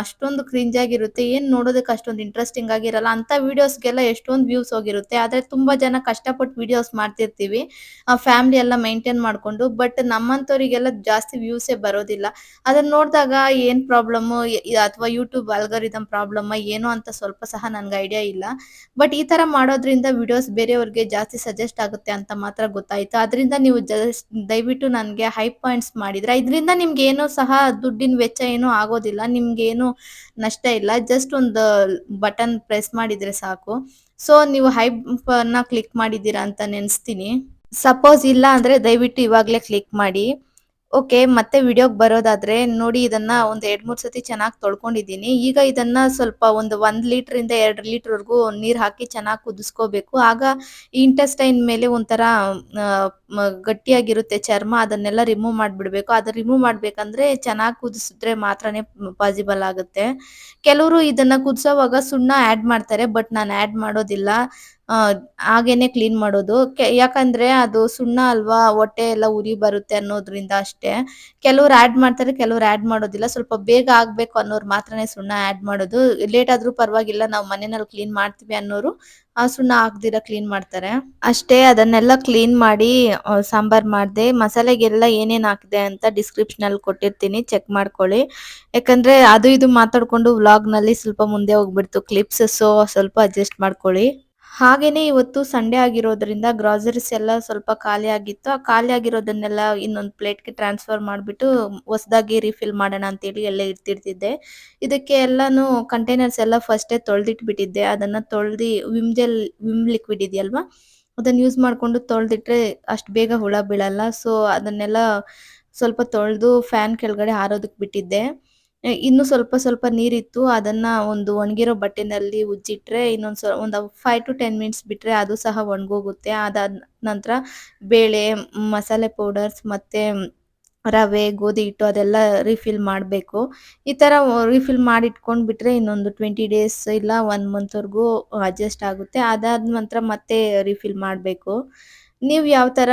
ಅಷ್ಟೊಂದು ಕ್ರಿಂಜ್ ಆಗಿರುತ್ತೆ. ಏನ್ ನೋಡೋದಕ್ಕೆ ಅಷ್ಟೊಂದು ಇಂಟ್ರೆಸ್ಟಿಂಗ್ ಆಗಿರಲ್ಲ. ಅಂತ ವಿಡಿಯೋಸ್ಗೆಲ್ಲ ಎಷ್ಟೊಂದು ವ್ಯೂಸ್ ಹೋಗಿರುತ್ತೆ. ಆದ್ರೆ ತುಂಬಾ ಜನ ಕಷ್ಟಪಟ್ಟು ವಿಡಿಯೋಸ್ ಮಾಡ್ತಿರ್ತೀವಿ. ಫ್ಯಾಮಿಲಿ ಎಲ್ಲ ಮೈಂಟೈನ್ ಮಾಡ್ಕೊಂಡು. ಬಟ್ ನಮ್ಮಂತವರಿಗೆಲ್ಲ ಜಾಸ್ತಿ ವ್ಯೂಸೇ ಬರೋದಿಲ್ಲ. ಅದನ್ನ ನೋಡಿದಾಗ ಏನ್ ಪ್ರಾಬ್ಲಮ್ ಅಥವಾ ಯೂಟ್ಯೂಬ್ ಅಲ್ಗರಿದಮ್ ಪ್ರಾಬ್ಲಮ್ ಏನು ಅಂತ ಸ್ವಲ್ಪ ಸಹ ನನ್ಗೆ ಐಡಿಯಾ ಇಲ್ಲ. ಬಟ್ ಈ ತರ ಮಾಡೋದ್ರಿಂದ ವಿಡಿಯೋಸ್ ಬೇರೆಯವ್ರಿಗೆ ಜಾಸ್ತಿ ಸಜೆಸ್ಟ್ ಆಗುತ್ತೆ ಅಂತ ಮಾತ್ರ ಗೊತ್ತಾಯ್ತು. ಅದರಿಂದ ನೀವು ಜಸ್ಟ್ ದಯವಿಟ್ಟು ನನ್ಗೆ ಹೈ ಪಾಯಿಂಟ್ಸ್ ಮಾಡಿದ್ರೆ ಇದರಿಂದ ನಿಮ್ಗೆ ಏನು ಸಹ ದುಡ್ಡಿನ ವೆಚ್ಚ ಏನು ಆಗೋದಿಲ್ಲ, ನಿಮ್ಗೇನು ನಷ್ಟ ಇಲ್ಲ ಜಸ್ಟ್ ಒಂದು ಬಟನ್ ಪ್ರೆಸ್ ಮಾಡಿದ್ರೆ ಸಾಕು. ಸೊ ನೀವು ಹೈ ನ ಕ್ಲಿಕ್ ಮಾಡಿದ್ದೀರಾ ಅಂತ ನೆನ್ಸ್ತೀನಿ. ಸಪೋಸ್ ಇಲ್ಲ ಅಂದ್ರೆ ದಯವಿಟ್ಟು ಇವಾಗ್ಲೇ ಕ್ಲಿಕ್ ಮಾಡಿ. ಓಕೆ, ಮತ್ತೆ ವಿಡಿಯೋಗೆ ಬರೋದಾದ್ರೆ ನೋಡಿ ಇದನ್ನ ಒಂದು ಎರಡು ಮೂರು ಸತಿ ಚೆನ್ನಾಗಿ ತೊಳ್ಕೊಂಡಿದ್ದೀನಿ. ಈಗ ಇದನ್ನ ಸ್ವಲ್ಪ ಒಂದು ಒಂದು ಲೀಟರ್ ಇಂದ ಎರಡ್ ಲೀಟರ್ ವರೆಗೂ ನೀರು ಹಾಕಿ ಚೆನ್ನಾಗಿ ಕುದಿಸ್ಕೋಬೇಕು. ಆಗ ಇಂಟೆಸ್ಟೈನ್ ಮೇಲೆ ಒಂಥರ ಗಟ್ಟಿಯಾಗಿರುತ್ತೆ ಚರ್ಮ, ಅದನ್ನೆಲ್ಲ ರಿಮೂವ್ ಮಾಡಿಬಿಡ್ಬೇಕು. ಅದನ್ನ ರಿಮೂವ್ ಮಾಡ್ಬೇಕಂದ್ರೆ ಚೆನ್ನಾಗಿ ಕುದಿಸಿದ್ರೆ ಮಾತ್ರನೇ ಪಾಸಿಬಲ್ ಆಗುತ್ತೆ. ಕೆಲವರು ಇದನ್ನ ಕುದಿಸೋವಾಗ ಸುಣ್ಣ ಆಡ್ ಮಾಡ್ತಾರೆ ಬಟ್ ನಾನು ಆಡ್ ಮಾಡೋದಿಲ್ಲ. ಹಾಗೇನೆ ಕ್ಲೀನ್ ಮಾಡೋದು. ಯಾಕಂದ್ರೆ ಅದು ಸುಣ್ಣ ಅಲ್ವಾ, ಹೊಟ್ಟೆ ಎಲ್ಲ ಉರಿ ಬರುತ್ತೆ ಅನ್ನೋದ್ರಿಂದ ಅಷ್ಟೇ. ಕೆಲವ್ರು ಆಡ್ ಮಾಡ್ತಾರೆ, ಕೆಲವ್ರು ಆಡ್ ಮಾಡೋದಿಲ್ಲ. ಸ್ವಲ್ಪ ಬೇಗ ಆಗ್ಬೇಕು ಅನ್ನೋರು ಮಾತ್ರನೇ ಸುಣ್ಣ ಆಡ್ ಮಾಡೋದು. ಲೇಟ್ ಆದ್ರೂ ಪರವಾಗಿಲ್ಲ, ನಾವು ಮನೆಯಲ್ಲಿ ಕ್ಲೀನ್ ಮಾಡ್ತೀವಿ ಅನ್ನೋರು, ಆ ಸುಣ್ಣ ಹಾಕ್ದಿರ ಕ್ಲೀನ್ ಮಾಡ್ತಾರೆ. ಅಷ್ಟೇ, ಅದನ್ನೆಲ್ಲ ಕ್ಲೀನ್ ಮಾಡಿ ಸಾಂಬಾರ್ ಮಾಡಿದೆ. ಮಸಾಲೆಗೆಲ್ಲ ಏನೇನು ಹಾಕಿದೆ ಅಂತ ಡಿಸ್ಕ್ರಿಪ್ಷನ್ ಅಲ್ಲಿ ಕೊಟ್ಟಿರ್ತೀನಿ. ಚೆಕ್ ಮಾಡ್ಕೊಳ್ಳಿ. ಯಾಕಂದ್ರೆ ಅದು ಇದು ಮಾತಾಡ್ಕೊಂಡು ವ್ಲಾಗ್ನಲ್ಲಿ ಸ್ವಲ್ಪ ಮುಂದೆ ಹೋಗ್ಬಿಡ್ತು. ಕ್ಲಿಪ್ಸ್ ಸೊ ಸ್ವಲ್ಪ ಅಡ್ಜಸ್ಟ್ ಮಾಡ್ಕೊಳ್ಳಿ. ಹಾಗೇನೆ ಇವತ್ತು ಸಂಡೇ ಆಗಿರೋದ್ರಿಂದ ಗ್ರಾಸರೀಸ್ ಎಲ್ಲ ಸ್ವಲ್ಪ ಖಾಲಿ ಆಗಿತ್ತು. ಆ ಖಾಲಿ ಆಗಿರೋದನ್ನೆಲ್ಲ ಇನ್ನೊಂದು ಪ್ಲೇಟ್ಗೆ ಟ್ರಾನ್ಸ್ಫರ್ ಮಾಡಿಬಿಟ್ಟು ಹೊಸದಾಗಿ ರೀಫಿಲ್ ಮಾಡೋಣ ಅಂತೇಳಿ ಎಲ್ಲ ಇರ್ತಿರ್ತಿದ್ದೆ. ಇದಕ್ಕೆ ಎಲ್ಲಾನು ಕಂಟೈನರ್ಸ್ ಎಲ್ಲ ಫಸ್ಟೇ ತೊಳೆದಿಟ್ಬಿಟ್ಟಿದ್ದೆ. ಅದನ್ನು ತೊಳ್ದಿ ವಿಮ್ ಜೆಲ್ ವಿಮ್ ಲಿಕ್ವಿಡ್ ಇದೆಯಲ್ವಾ? ಅದನ್ನು ಯೂಸ್ ಮಾಡಿಕೊಂಡು ತೊಳೆದಿಟ್ರೆ ಅಷ್ಟು ಬೇಗ ಹುಳ ಬೀಳಲ್ಲ. ಸೊ ಅದನ್ನೆಲ್ಲ ಸ್ವಲ್ಪ ತೊಳೆದು ಫ್ಯಾನ್ ಕೆಳಗಡೆ ಹಾರೋದಕ್ಕೆ ಬಿಟ್ಟಿದ್ದೆ. ಇನ್ನು ಸ್ವಲ್ಪ ಸ್ವಲ್ಪ ನೀರಿತ್ತು, ಅದನ್ನ ಒಂದು ಒಣಗಿರೋ ಬಟ್ಟೆನಲ್ಲಿ ಉಜ್ಜಿಟ್ರೆ ಇನ್ನೊಂದು ಸ್ವಲ್ಪ ಒಂದು ಫೈವ್ ಟು ಟೆನ್ ಮಿನಿಟ್ಸ್ ಬಿಟ್ರೆ ಅದು ಸಹ ಒಣಗೋಗುತ್ತೆ. ಅದಾದ ನಂತರ ಬೇಳೆ, ಮಸಾಲೆ ಪೌಡರ್ಸ್ ಮತ್ತೆ ರವೆ, ಗೋಧಿ ಹಿಟ್ಟು ಅದೆಲ್ಲ ರೀಫಿಲ್ ಮಾಡಬೇಕು. ಈ ತರ ರೀಫಿಲ್ ಮಾಡಿ ಬಿಟ್ಟರೆ ಇನ್ನೊಂದು ಟ್ವೆಂಟಿ ಡೇಸ್ ಇಲ್ಲ ಒನ್ ಮಂತ್ ವರೆಗೂ ಅಡ್ಜಸ್ಟ್ ಆಗುತ್ತೆ. ಅದಾದ ನಂತರ ಮತ್ತೆ ರೀಫಿಲ್ ಮಾಡಬೇಕು. ನೀವು ಯಾವ ತರ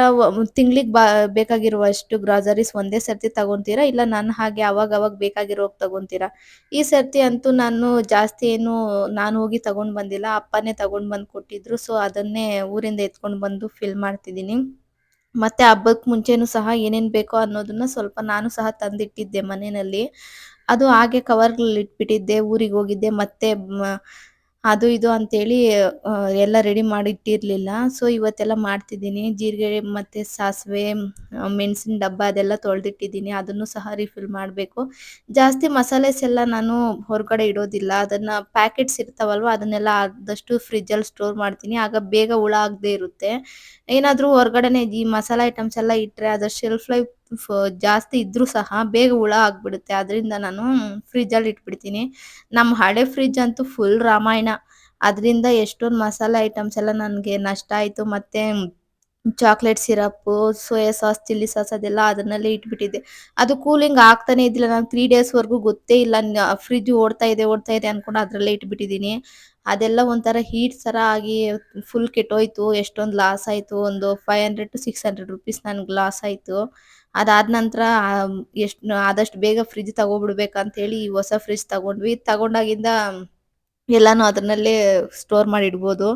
ತಿಂಗ್ಳಿಗೆ ಬಾ, ಬೇಕಾಗಿರುವಷ್ಟು ಗ್ರಾಸರೀಸ್ ಒಂದೇ ಸರ್ತಿ ತಗೊಂತೀರಾ? ಇಲ್ಲ ನಾನು ಹಾಗೆ ಅವಾಗ ಅವಾಗ ಬೇಕಾಗಿರೋ ತಗೊಂತೀರಾ? ಈ ಸರ್ತಿ ಅಂತೂ ನಾನು ಜಾಸ್ತಿ ಏನು ನಾನು ಹೋಗಿ ತಗೊಂಡ್ ಬಂದಿಲ್ಲ. ಅಪ್ಪನೇ ತಗೊಂಡ್ ಬಂದು ಕೊಟ್ಟಿದ್ರು. ಸೊ ಅದನ್ನೇ ಊರಿಂದ ಎತ್ಕೊಂಡು ಬಂದು ಫಿಲ್ ಮಾಡ್ತಿದ್ದೀನಿ. ಮತ್ತೆ ಹಬ್ಬಕ್ಕೆ ಮುಂಚೆನೂ ಸಹ ಏನೇನು ಬೇಕೋ ಅನ್ನೋದನ್ನ ಸ್ವಲ್ಪ ನಾನು ಸಹ ತಂದಿಟ್ಟಿದ್ದೆ ಮನೆಯಲ್ಲಿ. ಅದು ಹಾಗೆ ಕವರ್‌ಗಳಲ್ಲಿ ಇಟ್ಬಿಟ್ಟಿದ್ದೆ ಊರಿಗೆ ಹೋಗಿದ್ದೆ. ಮತ್ತೆ ಅದು ಇದು ಅಂತೇಳಿ ಎಲ್ಲ ರೆಡಿ ಮಾಡಿ ಇಟ್ಟಿರ್ಲಿಲ್ಲ ಸೊ ಇವತ್ತೆಲ್ಲ ಮಾಡ್ತಿದ್ದೀನಿ. ಜೀರಿಗೆ ಮತ್ತೆ ಸಾಸಿವೆ ಮೆಣಸಿನ ಡಬ್ಬ ಅದೆಲ್ಲ ತೊಳೆದಿಟ್ಟಿದ್ದೀನಿ. ಅದನ್ನು ಸಹ ರಿಫಿಲ್ ಮಾಡಬೇಕು. ಜಾಸ್ತಿ ಮಸಾಲೆಸ್ ಎಲ್ಲ ನಾನು ಹೊರಗಡೆ ಇಡೋದಿಲ್ಲ. ಅದನ್ನ ಪ್ಯಾಕೆಟ್ಸ್ ಇರ್ತಾವಲ್ವ, ಅದನ್ನೆಲ್ಲ ಆದಷ್ಟು ಫ್ರಿಜ್ಜಲ್ಲಿ ಸ್ಟೋರ್ ಮಾಡ್ತೀನಿ. ಆಗ ಬೇಗ ಹುಳ ಆಗದೆ ಇರುತ್ತೆ. ಏನಾದರೂ ಹೊರಗಡೆನೆ ಈ ಮಸಾಲೆ ಐಟಮ್ಸ್ ಎಲ್ಲ ಇಟ್ಟರೆ ಅದರ ಶೆಲ್ಫ್ ಲೈಫ್ ಜಾಸ್ತಿ ಇದ್ರೂ ಸಹ ಬೇಗ ಹುಳ ಆಗಿಬಿಡುತ್ತೆ. ಅದರಿಂದ ನಾನು ಫ್ರಿಜ್ಜಲ್ಲಿ ಇಟ್ಬಿಡ್ತೀನಿ. ನಮ್ಮ ಹಳೆ ಫ್ರಿಜ್ ಅಂತೂ ಫುಲ್ ರಾಮಾಯಣ. ಅದರಿಂದ ಎಷ್ಟೊಂದು ಮಸಾಲೆ ಐಟಮ್ಸ್ ಎಲ್ಲ ನನಗೆ ನಷ್ಟ ಆಯಿತು. ಮತ್ತು chocolate syrup soya sauce chilli sauce ಅದೆಲ್ಲ ಅದನ್ನಲ್ಲೇ ಇಟ್ಬಿಟ್ಟಿದ್ದೆ. ಅದು ಕೂಲಿಂಗ್ ಆಗ್ತಾನೆ ಇದ್ದಿಲ್ಲ. ನಾನು ತ್ರೀ ಡೇಸ್ವರೆಗೂ ಗೊತ್ತೇ ಇಲ್ಲ. ಫ್ರಿಜ್ ಓಡ್ತಾ ಇದೆ ಓಡ್ತಾ ಇದೆ ಅಂದ್ಕೊಂಡು ಅದರಲ್ಲೇ ಇಟ್ಬಿಟ್ಟಿದ್ದೀನಿ. ಅದೆಲ್ಲ ಒಂಥರ ಹೀಟ್ ಥರ ಆಗಿ ಫುಲ್ ಕೆಟ್ಟೋಯ್ತು. ಎಷ್ಟೊಂದು ಲಾಸ್ ಆಯಿತು. ಒಂದು five hundred to six hundred rupees ನನಗೆ ಲಾಸ್ ಆಯ್ತು. ಅದಾದ ನಂತರ ಎಷ್ಟು, ಆದಷ್ಟು ಬೇಗ ಫ್ರಿಜ್ ಹೇಳಿ ಹೊಸ ಫ್ರಿಜ್ ತಗೊಂಡ್ವಿ ತಗೊಂಡಾಗಿಂದ ಎಲ್ಲಾನು ಅದರಲ್ಲೇ ಸ್ಟೋರ್ ಮಾಡಿ ಇಡ್ಬೋದು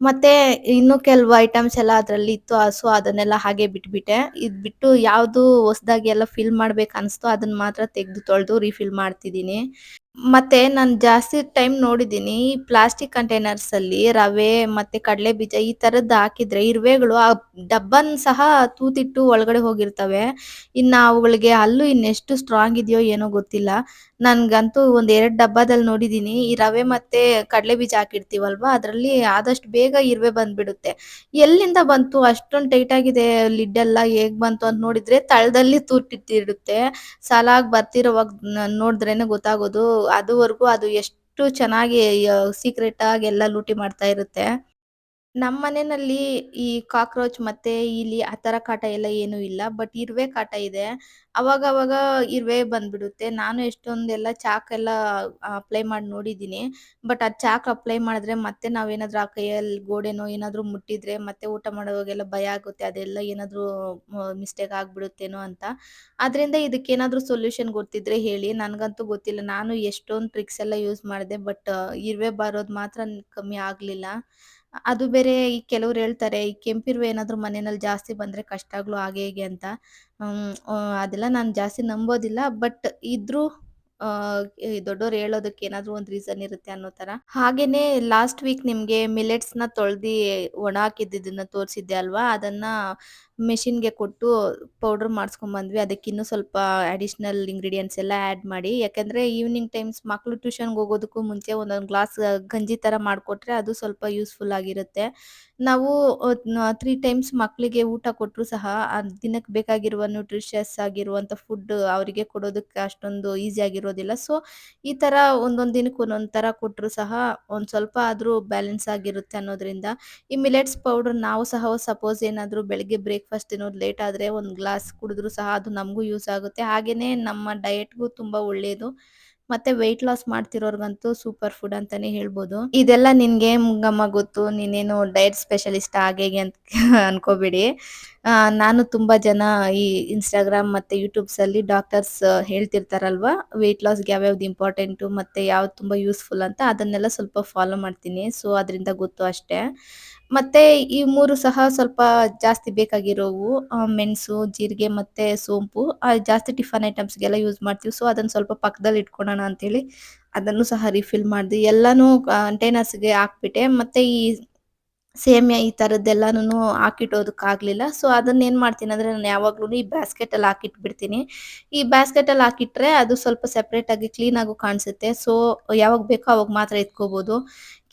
ಮತ್ತೆ ಇನ್ನು ಕೆಲವು ಐಟಮ್ಸ್ ಎಲ್ಲ ಅದ್ರಲ್ಲಿ ಇತ್ತು. ಹಸು ಅದನ್ನೆಲ್ಲ ಹಾಗೆ ಬಿಟ್ಬಿಟ್ಟೆ. ಇದ್ ಬಿಟ್ಟು ಯಾವುದು ಹೊಸದಾಗಿ ಎಲ್ಲ ಫಿಲ್ ಮಾಡ್ಬೇಕು ಅನ್ಸ್ತೋ ಅದನ್ನ ಮಾತ್ರ ತೆಗೆದು ತೊಳೆದು ರೀಫಿಲ್ ಮಾಡ್ತಿದ್ದೀನಿ. ಮತ್ತೆ ನಾನು ಜಾಸ್ತಿ ಟೈಮ್ ನೋಡಿದೀನಿ ಪ್ಲಾಸ್ಟಿಕ್ ಕಂಟೈನರ್ಸ್ ಅಲ್ಲಿ ರವೆ ಮತ್ತೆ ಕಡಲೆ ಬೀಜ ಈ ತರದ್ ಹಾಕಿದ್ರೆ ಇರುವೆಗಳು ಆ ಡಬ್ಬನ್ ಸಹ ತೂತಿಟ್ಟು ಒಳಗಡೆ ಹೋಗಿರ್ತವೆ. ಇನ್ನ ಅವುಗಳಿಗೆ ಹಲ್ಲು ಇನ್ನೆಷ್ಟು ಸ್ಟ್ರಾಂಗ್ ಇದೆಯೋ ಏನೋ ಗೊತ್ತಿಲ್ಲ. ನನ್ಗಂತೂ ಒಂದ್ ಎರಡ್ ಡಬ್ಬದಲ್ಲಿ ನೋಡಿದೀನಿ. ಈ ರವೆ ಮತ್ತೆ ಕಡಲೆ ಬೀಜ ಹಾಕಿರ್ತೀವಲ್ವಾ? ಅದ್ರಲ್ಲಿ ಆದಷ್ಟು ಬೇಗ ಇರುವೆ ಬಂದ್ಬಿಡುತ್ತೆ. ಎಲ್ಲಿಂದ ಬಂತು? ಅಷ್ಟೊಂದು ಟೈಟ್ ಆಗಿದೆ ಲಿಡ್ ಎಲ್ಲ ಹೇಗ್ ಬಂತು ಅಂತ ನೋಡಿದ್ರೆ ತಳದಲ್ಲಿ ತೂಟಿಟ್ಟಿರುತ್ತೆ ಸಾಲಾಗಿ ಬರ್ತಿರೋವಾಗ ನೋಡಿದ್ರೇನೆ ಗೊತ್ತಾಗೋದು. ಅದುವರೆಗೂ ಅದು ಎಷ್ಟು ಚೆನ್ನಾಗಿ ಸೀಕ್ರೆಟ್ ಆಗಿ ಎಲ್ಲ ಲೂಟಿ ಮಾಡ್ತಾ ಇರುತ್ತೆ. ನಮ್ ಮನೆನಲ್ಲಿ ಈ ಕಾಕ್ರೋಚ್ ಮತ್ತೆ ಇಲಿ ಆ ತರ ಕಾಟ ಎಲ್ಲ ಏನು ಇಲ್ಲ. ಬಟ್ ಇರುವೆ ಕಾಟ ಇದೆ. ಅವಾಗ ಅವಾಗ ಇರುವೆ ಬಂದ್ಬಿಡುತ್ತೆ. ನಾನು ಎಷ್ಟೊಂದೆಲ್ಲ ಚಾಕ್ ಎಲ್ಲ ಅಪ್ಲೈ ಮಾಡಿ ನೋಡಿದೀನಿ ಬಟ್ ಆ ಚಾಕ್ ಅಪ್ಲೈ ಮಾಡಿದ್ರೆ ಮತ್ತೆ ನಾವೇನಾದ್ರೂ ಆ ಕೈಯಲ್ಲಿ ಗೋಡೆನೋ ಏನಾದ್ರು ಮುಟ್ಟಿದ್ರೆ ಮತ್ತೆ ಊಟ ಮಾಡೋವಾಗೆಲ್ಲ ಭಯ ಆಗುತ್ತೆ. ಅದೆಲ್ಲ ಏನಾದ್ರು ಮಿಸ್ಟೇಕ್ ಆಗ್ಬಿಡುತ್ತೇನೋ ಅಂತ. ಆದ್ರಿಂದ ಇದಕ್ಕೇನಾದ್ರೂ ಸೊಲ್ಯೂಷನ್ ಗೊತ್ತಿದ್ರೆ ಹೇಳಿ. ನನಗಂತೂ ಗೊತ್ತಿಲ್ಲ. ನಾನು ಎಷ್ಟೊಂದು ಟ್ರಿಕ್ಸ್ ಎಲ್ಲ ಯೂಸ್ ಮಾಡಿದೆ. ಬಟ್ ಇರುವೆ ಬರೋದು ಮಾತ್ರ ಕಮ್ಮಿ ಆಗ್ಲಿಲ್ಲ. ಅದು ಬೇರೆ ಈ ಕೆಲವ್ರು ಹೇಳ್ತಾರೆ, ಈ ಕೆಂಪಿರುವೆ ಏನಾದ್ರು ಮನೆಯಲ್ಲಿ ಜಾಸ್ತಿ ಬಂದ್ರೆ ಕಷ್ಟಗಳು ಹಾಗೆ ಹೀಗೆ ಅಂತ. ಅದೆಲ್ಲ ನಾನು ಜಾಸ್ತಿ ನಂಬೋದಿಲ್ಲ. ಬಟ್ ಇದ್ರೂ, ಆ ದೊಡ್ಡೋರು ಹೇಳೋದಕ್ಕೆ ಏನಾದ್ರೂ ಒಂದ್ ರೀಸನ್ ಇರುತ್ತೆ ಅನ್ನೋ ತರ. ಹಾಗೇನೆ ಲಾಸ್ಟ್ ವೀಕ್ ನಿಮ್ಗೆ ನ ತೊಳ್ದಿ ಒಣ ಹಾಕಿದ್ದಿದ್ದನ್ನ ತೋರಿಸಿದ್ದೆ ಅಲ್ವಾ? ಅದನ್ನ ಮೆಷಿನ್‌ಗೆ ಕೊಟ್ಟು ಪೌಡರ್ ಅದಕ್ಕೆ ಇನ್ನೂ ಸ್ವಲ್ಪ ಅಡಿಷ್ನಲ್ ಇಂಗ್ರೀಡಿಯೆಂಟ್ಸ್ ಎಲ್ಲ ಆ್ಯಡ್ ಮಾಡಿ. ಯಾಕೆಂದರೆ ಈವ್ನಿಂಗ್ ಟೈಮ್ಸ್ ಮಕ್ಕಳು ಟ್ಯೂಷನ್‌ಗೆ ಹೋಗೋದಕ್ಕೂ ಮುಂಚೆ ಒಂದೊಂದು ಗ್ಲಾಸ್ ಗಂಜಿ ಥರ ಮಾಡಿಕೊಟ್ರೆ ಅದು ಸ್ವಲ್ಪ ಯೂಸ್‌ಫುಲ್ ಆಗಿರುತ್ತೆ. ನಾವು ತ್ರೀ 3 ಟೈಮ್ಸ್ ಮಕ್ಕಳಿಗೆ ಊಟ ಕೊಟ್ಟರು ಸಹ, ಆ, ದಿನಕ್ಕೆ ಬೇಕಾಗಿರುವ ನ್ಯೂಟ್ರಿಷಿಯಸ್ ಆಗಿರುವಂಥ ಫುಡ್ ಅವರಿಗೆ ಕೊಡೋದಕ್ಕೆ ಅಷ್ಟೊಂದು ಈಸಿ ಆಗಿರೋದಿಲ್ಲ. ಸೊ ಈ ಥರ ಒಂದೊಂದು ದಿನಕ್ಕೆ ಒಂದೊಂದು ಥರ ಕೊಟ್ಟರು ಸಹ ಒಂದು ಸ್ವಲ್ಪ ಆದರೂ ಬ್ಯಾಲೆನ್ಸ್ ಆಗಿರುತ್ತೆ ಅನ್ನೋದ್ರಿಂದ, ಈ ಮಿಲೆಟ್ಸ್ ಪೌಡರ್ ನಾವು ಸಹ ಸಪೋಸ್ ಏನಾದರೂ ಬೆಳಗ್ಗೆ ಬೆಳಿಗ್ಗೆ ಬ್ರೇಕ್‌ಫಾಸ್ಟ್ ತಿನ್ನೋದು ಲೇಟ್ ಆದರೆ ಒಂದು ಗ್ಲಾಸ್ ಕುಡಿದ್ರು ಸಹ ಅದು ನಮಗೂ ಯೂಸ್ ಆಗುತ್ತೆ. ಹಾಗೆಯೇ ನಮ್ಮ ಡಯೆಟ್ಗೂ ತುಂಬಾ ಒಳ್ಳೆಯದು ಮತ್ತೆ ವೆಯ್ಟ್ ಲಾಸ್ ಮಾಡ್ತಿರೋರ್ಗಂತೂ ಸೂಪರ್ ಫುಡ್ ಅಂತಾನೆ ಹೇಳ್ಬೋದು. ಇದೆಲ್ಲ ನಿನ್ಗೆ ಮುಂಗಮ್ಮ ಗೊತ್ತು ನೀನೇನು ಡಯಟ್ ಸ್ಪೆಷಲಿಸ್ಟ್ ಹಾಗೆ ಅಂತ ಅನ್ಕೋಬೇಡಿ. ನಾನು ತುಂಬಾ ಜನ ಈ ಇನ್ಸ್ಟಾಗ್ರಾಮ್ ಮತ್ತೆ ಯೂಟ್ಯೂಬ್ಸ್ ಅಲ್ಲಿ ಡಾಕ್ಟರ್ಸ್ ಹೇಳ್ತಿರ್ತಾರಲ್ವಾ ವೆಯ್ಟ್ ಲಾಸ್‌ಗೆ ಯಾವ್ಯಾವ್ದು ಇಂಪಾರ್ಟೆಂಟು ಮತ್ತೆ ಯಾವ್ದು ತುಂಬಾ ಯೂಸ್‌ಫುಲ್ ಅಂತ ಅದನ್ನೆಲ್ಲ ಸ್ವಲ್ಪ ಫಾಲೋ ಮಾಡ್ತೀನಿ. ಸೊ ಅದರಿಂದ ಗೊತ್ತು ಅಷ್ಟೇ. ಮತ್ತೆ ಈ ಮೂರು ಸಹ ಸ್ವಲ್ಪ ಜಾಸ್ತಿ ಬೇಕಾಗಿರೋವು. ಮೆಣಸು, ಜೀರಿಗೆ ಮತ್ತೆ ಸೋಂಪು ಜಾಸ್ತಿ ಟಿಫನ್ ಐಟಮ್ಸ್‌ಗೆಲ್ಲ ಯೂಸ್ ಮಾಡ್ತೀವಿ. ಸೊ ಅದನ್ನ ಸ್ವಲ್ಪ ಪಕ್ಕದಲ್ಲಿ ಇಟ್ಕೊಳ್ಳೋಣ ಅಂತೇಳಿ ಅದನ್ನು ಸಹ ರಿಫಿಲ್ ಮಾಡ್ದೆ. ಎಲ್ಲಾನು ಕಂಟೈನರ್ಸ್‌ಗೆ ಹಾಕ್ಬಿಟ್ಟೆ. ಮತ್ತೆ ಈ ಸೇಮಿಯಾ ಈ ಥರದ್ದೆಲ್ಲನೂ ಹಾಕಿಟ್ಟೋದಕ್ ಆಗ್ಲಿಲ್ಲ. ಸೊ ಅದನ್ನ ಏನು ಮಾಡ್ತೀನಿ ಅಂದ್ರೆ ನಾನು ಯಾವಾಗ್ಲೂ ಈ ಬ್ಯಾಸ್ಕೆಟಲ್ಲಿ ಹಾಕಿಟ್ಬಿಡ್ತೀನಿ. ಈ ಬ್ಯಾಸ್ಕೆಟಲ್ಲಿ ಹಾಕಿಟ್ರೆ ಅದು ಸ್ವಲ್ಪ ಸೆಪರೇಟ್ ಆಗಿ ಕ್ಲೀನ್ ಆಗೂ ಕಾಣ್ಸುತ್ತೆ. ಸೊ ಯಾವಾಗ ಬೇಕೋ ಅವಾಗ ಮಾತ್ರ ಎತ್ಕೋಬಹುದು.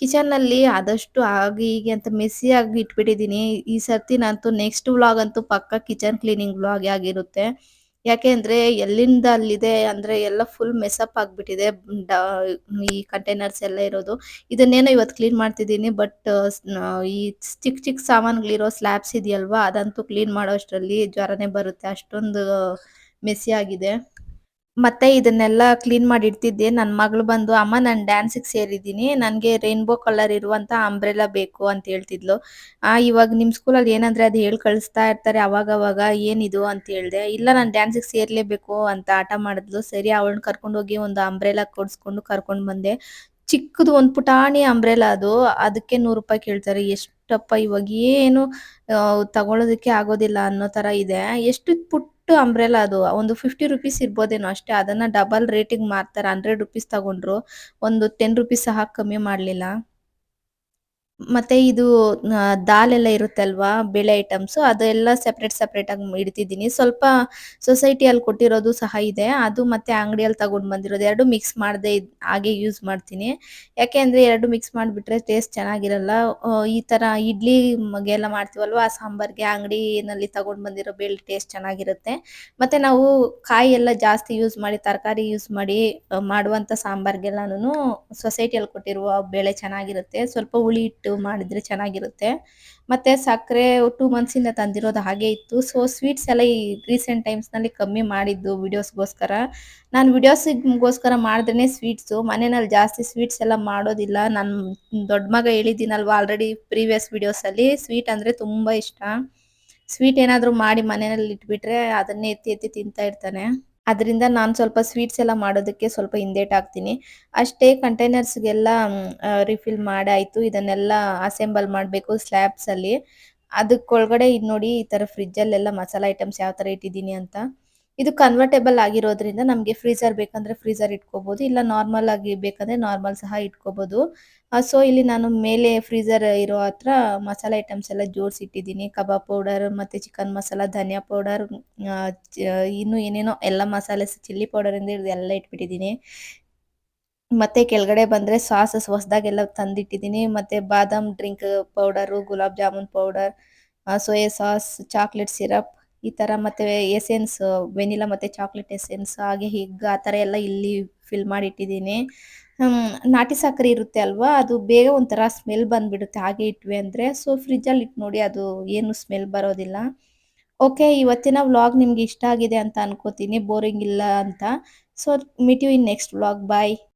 ಕಿಚನ್‌ನಲ್ಲಿ ಆದಷ್ಟು ಆಗಿ ಹೀಗೆ ಅಂತ ಮೆಸ್ಸಿ ಆಗಿ ಇಟ್ಬಿಟ್ಟಿದೀನಿ. ಈ ಸರ್ತಿ ನಂತು ನೆಕ್ಸ್ಟ್ ವ್ಲಾಗ್ ಅಂತೂ ಪಕ್ಕಾ ಕಿಚನ್ ಕ್ಲೀನಿಂಗ್ ವ್ಲಾಗ್ ಆಗಿರುತ್ತೆ. ಯಾಕೆ ಅಂದ್ರೆ ಎಲ್ಲಿಂದ ಅಲ್ಲಿದೆ ಅಂದ್ರೆ ಎಲ್ಲ ಫುಲ್ ಮೆಸ್ಅಪ್ ಆಗಿಬಿಟ್ಟಿದೆ ಈ ಕಂಟೈನರ್ಸ್ ಎಲ್ಲ ಇರೋದು. ಇದನ್ನೇನೋ ಇವತ್ತು ಕ್ಲೀನ್ ಮಾಡ್ತಿದ್ದೀನಿ. ಬಟ್ ಈ ಚಿಕ್ಕ ಚಿಕ್ಕ ಸಾಮಾನುಗಳಿರೋ ಸ್ಲ್ಯಾಬ್ಸ್ ಇದೆಯಲ್ವಾ, ಅದಂತೂ ಕ್ಲೀನ್ ಮಾಡೋ ಅಷ್ಟರಲ್ಲಿ ಜ್ವರನೇ ಬರುತ್ತೆ. ಅಷ್ಟೊಂದು ಮೆಸ್ಸಿ ಆಗಿದೆ. ಮತ್ತೆ ಇದನ್ನೆಲ್ಲ ಕ್ಲೀನ್ ಮಾಡಿ ಇಡ್ತಿದ್ದೆ. ನನ್ನ ಮಗಳು ಬಂದು, ಅಮ್ಮ, ನಾನ್ ಡ್ಯಾನ್ಸಿಗೆ ಸೇರಿದ್ದೀನಿ. ನನಗೆ ರೈನ್ಬೋ ಕಲರ್ ಇರುವಂತ ಅಂಬ್ರೆಲಾ ಬೇಕು ಅಂತ ಹೇಳ್ತಿದ್ಲು. ಆ, ಇವಾಗ ನಿಮ್ ಸ್ಕೂಲಲ್ಲಿ ಏನಂದ್ರೆ ಅದು ಹೇಳಿ ಕಳಿಸ್ತಾ ಇರ್ತಾರೆ ಅವಾಗವಾಗ ಏನಿದು ಅಂತ ಹೇಳಿದೆ ಇಲ್ಲ, ನಾನು ಡ್ಯಾನ್ಸಿಗೆ ಸೇರ್ಲೇಬೇಕು ಅಂತ ಆಟ ಮಾಡಿದ್ಲು. ಸರಿ ಅವಳನ್ನ ಕರ್ಕೊಂಡು ಹೋಗಿ ಒಂದು ಅಂಬ್ರೆಲಾ ಕೊಡ್ಸ್ಕೊಂಡು ಕರ್ಕೊಂಡ್ ಬಂದೆ. ಚಿಕ್ಕದು ಒಂದ್ ಪುಟಾಣಿ ಅಂಬ್ರೆಲಾ ಅದು. ಅದಕ್ಕೆ ನೂರು ರೂಪಾಯಿ ಕೇಳ್ತಾರೆ. ಎಷ್ಟಪ್ಪ, ಇವಾಗ ಏನು ತಗೊಳ್ಳೋದಕ್ಕೆ ಆಗೋದಿಲ್ಲ ಅನ್ನೋ ತರ ಇದೆ. ಎಷ್ಟು ಪುಟ್ಟ ಅಂಬ್ರೆಲಾ ಅದು. ಒಂದು ಫಿಫ್ಟಿ ರುಪೀಸ್ ಇರ್ಬೋದೇನೋ ಅಷ್ಟೇ. ಅದನ್ನ ಡಬಲ್ ರೇಟಿಗೆ ಮಾರ್ತಾರೆ. ಹಂಡ್ರೆಡ್ ರುಪೀಸ್ ತಗೊಂಡ್ರು. ಒಂದು ಟೆನ್ ರುಪೀಸ್ ಸಹ ಕಮ್ಮಿ ಮಾಡ್ಲಿಲ್ಲ. ಮತ್ತೆ ಇದು ದಾಲ್ ಎಲ್ಲ ಇರುತ್ತೆ ಅಲ್ವಾ ಬೇಳೆ ಐಟಮ್ಸು ಅದೆಲ್ಲ ಸೆಪರೇಟ್ ಸೆಪರೇಟ್ ಆಗಿ ಇಡ್ತಿದ್ದೀನಿ. ಸ್ವಲ್ಪ ಸೊಸೈಟಿಯಲ್ಲಿ ಕೊಟ್ಟಿರೋದು ಸಹ ಇದೆ. ಅದು ಮತ್ತೆ ಅಂಗಡಿಯಲ್ಲಿ ತಗೊಂಡ್ ಬಂದಿರೋದು ಎರಡು ಮಿಕ್ಸ್ ಮಾಡದೆ ಹಾಗೆ ಯೂಸ್ ಮಾಡ್ತೀನಿ. ಯಾಕೆ ಅಂದ್ರೆ ಎರಡು ಮಿಕ್ಸ್ ಮಾಡಿಬಿಟ್ರೆ ಟೇಸ್ಟ್ ಚೆನ್ನಾಗಿರಲ್ಲ. ಈ ತರ ಇಡ್ಲಿಗೆಲ್ಲ ಮಾಡ್ತೀವಲ್ವ, ಆ ಸಾಂಬಾರ್ಗೆ ಅಂಗಡಿನಲ್ಲಿ ತಗೊಂಡ್ ಬಂದಿರೋ ಬೇಳೆ ಟೇಸ್ಟ್ ಚೆನ್ನಾಗಿರುತ್ತೆ. ಮತ್ತೆ ನಾವು ಕಾಯಿ ಎಲ್ಲ ಜಾಸ್ತಿ ಯೂಸ್ ಮಾಡಿ, ತರಕಾರಿ ಯೂಸ್ ಮಾಡಿ ಮಾಡುವಂತ ಸಾಂಬಾರ್ಗೆಲ್ಲಾನು ಸೊಸೈಟಿಯಲ್ಲಿ ಕೊಟ್ಟಿರುವ ಬೇಳೆ ಚೆನ್ನಾಗಿರುತ್ತೆ. ಸ್ವಲ್ಪ ಹುಳಿ ಇಟ್ಟು ಮಾಡಿದ್ರೆ ಚೆನ್ನಾಗಿರುತ್ತೆ. ಮತ್ತೆ ಸಕ್ಕರೆ ಟೂ ಮಂತ್ಸಿಂದ ತಂದಿರೋದು ಹಾಗೆ ಇತ್ತು. ಸೊ ಸ್ವೀಟ್ಸ್ ಎಲ್ಲ ಈ ರೀಸೆಂಟ್ ಟೈಮ್ಸ್‌ನಲ್ಲಿ ಕಮ್ಮಿ ಮಾಡಿದ್ದು ವಿಡಿಯೋಸ್‌ಗೋಸ್ಕರ. ನಾನು ವಿಡಿಯೋಸ್ಗೋಸ್ಕರ ಮಾಡಿದ್ರೇ ಸ್ವೀಟ್ಸು. ಮನೆಯಲ್ಲಿ ಜಾಸ್ತಿ ಸ್ವೀಟ್ಸ್ ಎಲ್ಲ ಮಾಡೋದಿಲ್ಲ. ನನ್ನ ದೊಡ್ಡ ಮಗ ಹೇಳಿದ್ದೀನಲ್ವಾ ಆಲ್ರೆಡಿ ಪ್ರೀವಿಯಸ್ ವಿಡಿಯೋಸ್ ಅಲ್ಲಿ ಸ್ವೀಟ್ ಅಂದ್ರೆ ತುಂಬಾ ಇಷ್ಟ. ಸ್ವೀಟ್ ಏನಾದರೂ ಮಾಡಿ ಮನೆಯಲ್ಲಿ ಇಟ್ಬಿಟ್ರೆ ಅದನ್ನೇ ಎತ್ತಿ ಎತ್ತಿ ತಿಂತಾ ಇರ್ತಾನೆ. ಅದರಿಂದ ನಾನು ಸ್ವಲ್ಪ ಸ್ವೀಟ್ಸ್ ಎಲ್ಲ ಮಾಡೋದಕ್ಕೆ ಸ್ವಲ್ಪ ಹಿಂದೇಟಾಗ್ತೀನಿ ಅಷ್ಟೇ ಕಂಟೈನರ್ಸ್ಗೆಲ್ಲ ರಿಫಿಲ್ ಮಾಡಾಯಿತು. ಇದನ್ನೆಲ್ಲ ಅಸೆಂಬಲ್ ಮಾಡಬೇಕು ಸ್ಲ್ಯಾಬ್ಸಲ್ಲಿ ಅದಕ್ಕೊಳಗಡೆ ಇದು ನೋಡಿ ಈ ಥರ ಫ್ರಿಜ್ಜಲ್ಲೆಲ್ಲ ಮಸಾಲೆ ಐಟಮ್ಸ್ ಯಾವ ಥರ ಇಟ್ಟಿದ್ದೀನಿ ಅಂತ. ಇದು ಕನ್ವರ್ಟೇಬಲ್ ಆಗಿರೋದ್ರಿಂದ ನಮಗೆ ಫ್ರೀಜರ್ ಬೇಕಂದ್ರೆ ಫ್ರೀಜರ್ ಇಟ್ಕೋಬಹುದು ಇಲ್ಲ ನಾರ್ಮಲ್ ಆಗಿ ಬೇಕಂದ್ರೆ ನಾರ್ಮಲ್ ಸಹ ಇಟ್ಕೋಬಹುದು ಸೊ ಇಲ್ಲಿ ನಾನು ಮೇಲೆ ಫ್ರೀಜರ್ ಇರೋ ಹತ್ರ ಮಸಾಲೆ ಐಟಮ್ಸ್ ಎಲ್ಲ ಜೋಡಿಸಿ ಇಟ್ಟಿದ್ದೀನಿ ಕಬಾಬ್ ಪೌಡರ್ ಮತ್ತೆ ಚಿಕನ್ ಮಸಾಲ, ಧನಿಯಾ ಪೌಡರ್ ಇನ್ನು ಏನೇನೋ ಎಲ್ಲ ಮಸಾಲೆ ಚಿಲ್ಲಿ ಪೌಡರ್ ಇಂದ ಎಲ್ಲ ಇಟ್ಬಿಟ್ಟಿದ್ದೀನಿ. ಮತ್ತೆ ಕೆಳಗಡೆ ಬಂದರೆ ಸಾಸಸ್ ಹೊಸದಾಗೆಲ್ಲ ತಂದಿಟ್ಟಿದ್ದೀನಿ. ಮತ್ತೆ badam drink powder gulab jamun powder soya sauce chocolate syrup ಈ ಥರ ಮತ್ತು ಎಸೆನ್ಸ್ ವೆನಿಲಾ ಮತ್ತು ಚಾಕ್ಲೇಟ್ ಎಸೆನ್ಸ್ ಹಾಗೆ ಹೀಗೆ ಆ ಥರ ಎಲ್ಲ ಇಲ್ಲಿ ಫಿಲ್ ಮಾಡಿ ಇಟ್ಟಿದ್ದೀನಿ ನಾಟಿ ಸಕ್ಕರೆ ಇರುತ್ತೆ ಅಲ್ವಾ? ಅದು ಬೇಗ ಒಂಥರ ಸ್ಮೆಲ್ ಬಂದ್ಬಿಡುತ್ತೆ. ಹಾಗೆ ಇಟ್ವಿ ಅಂದರೆ ಸೊ ಫ್ರಿಜ್ಜಲ್ಲಿ ಇಟ್ಟು ನೋಡಿ ಅದು ಏನು ಸ್ಮೆಲ್ ಬರೋದಿಲ್ಲ. ಓಕೆ ಇವತ್ತಿನ ವ್ಲಾಗ್ ನಿಮ್ಗೆ ಇಷ್ಟ ಆಗಿದೆ ಅಂತ ಅನ್ಕೋತೀನಿ. ಬೋರಿಂಗ್ ಇಲ್ಲ ಅಂತ. So meet you in next vlog bye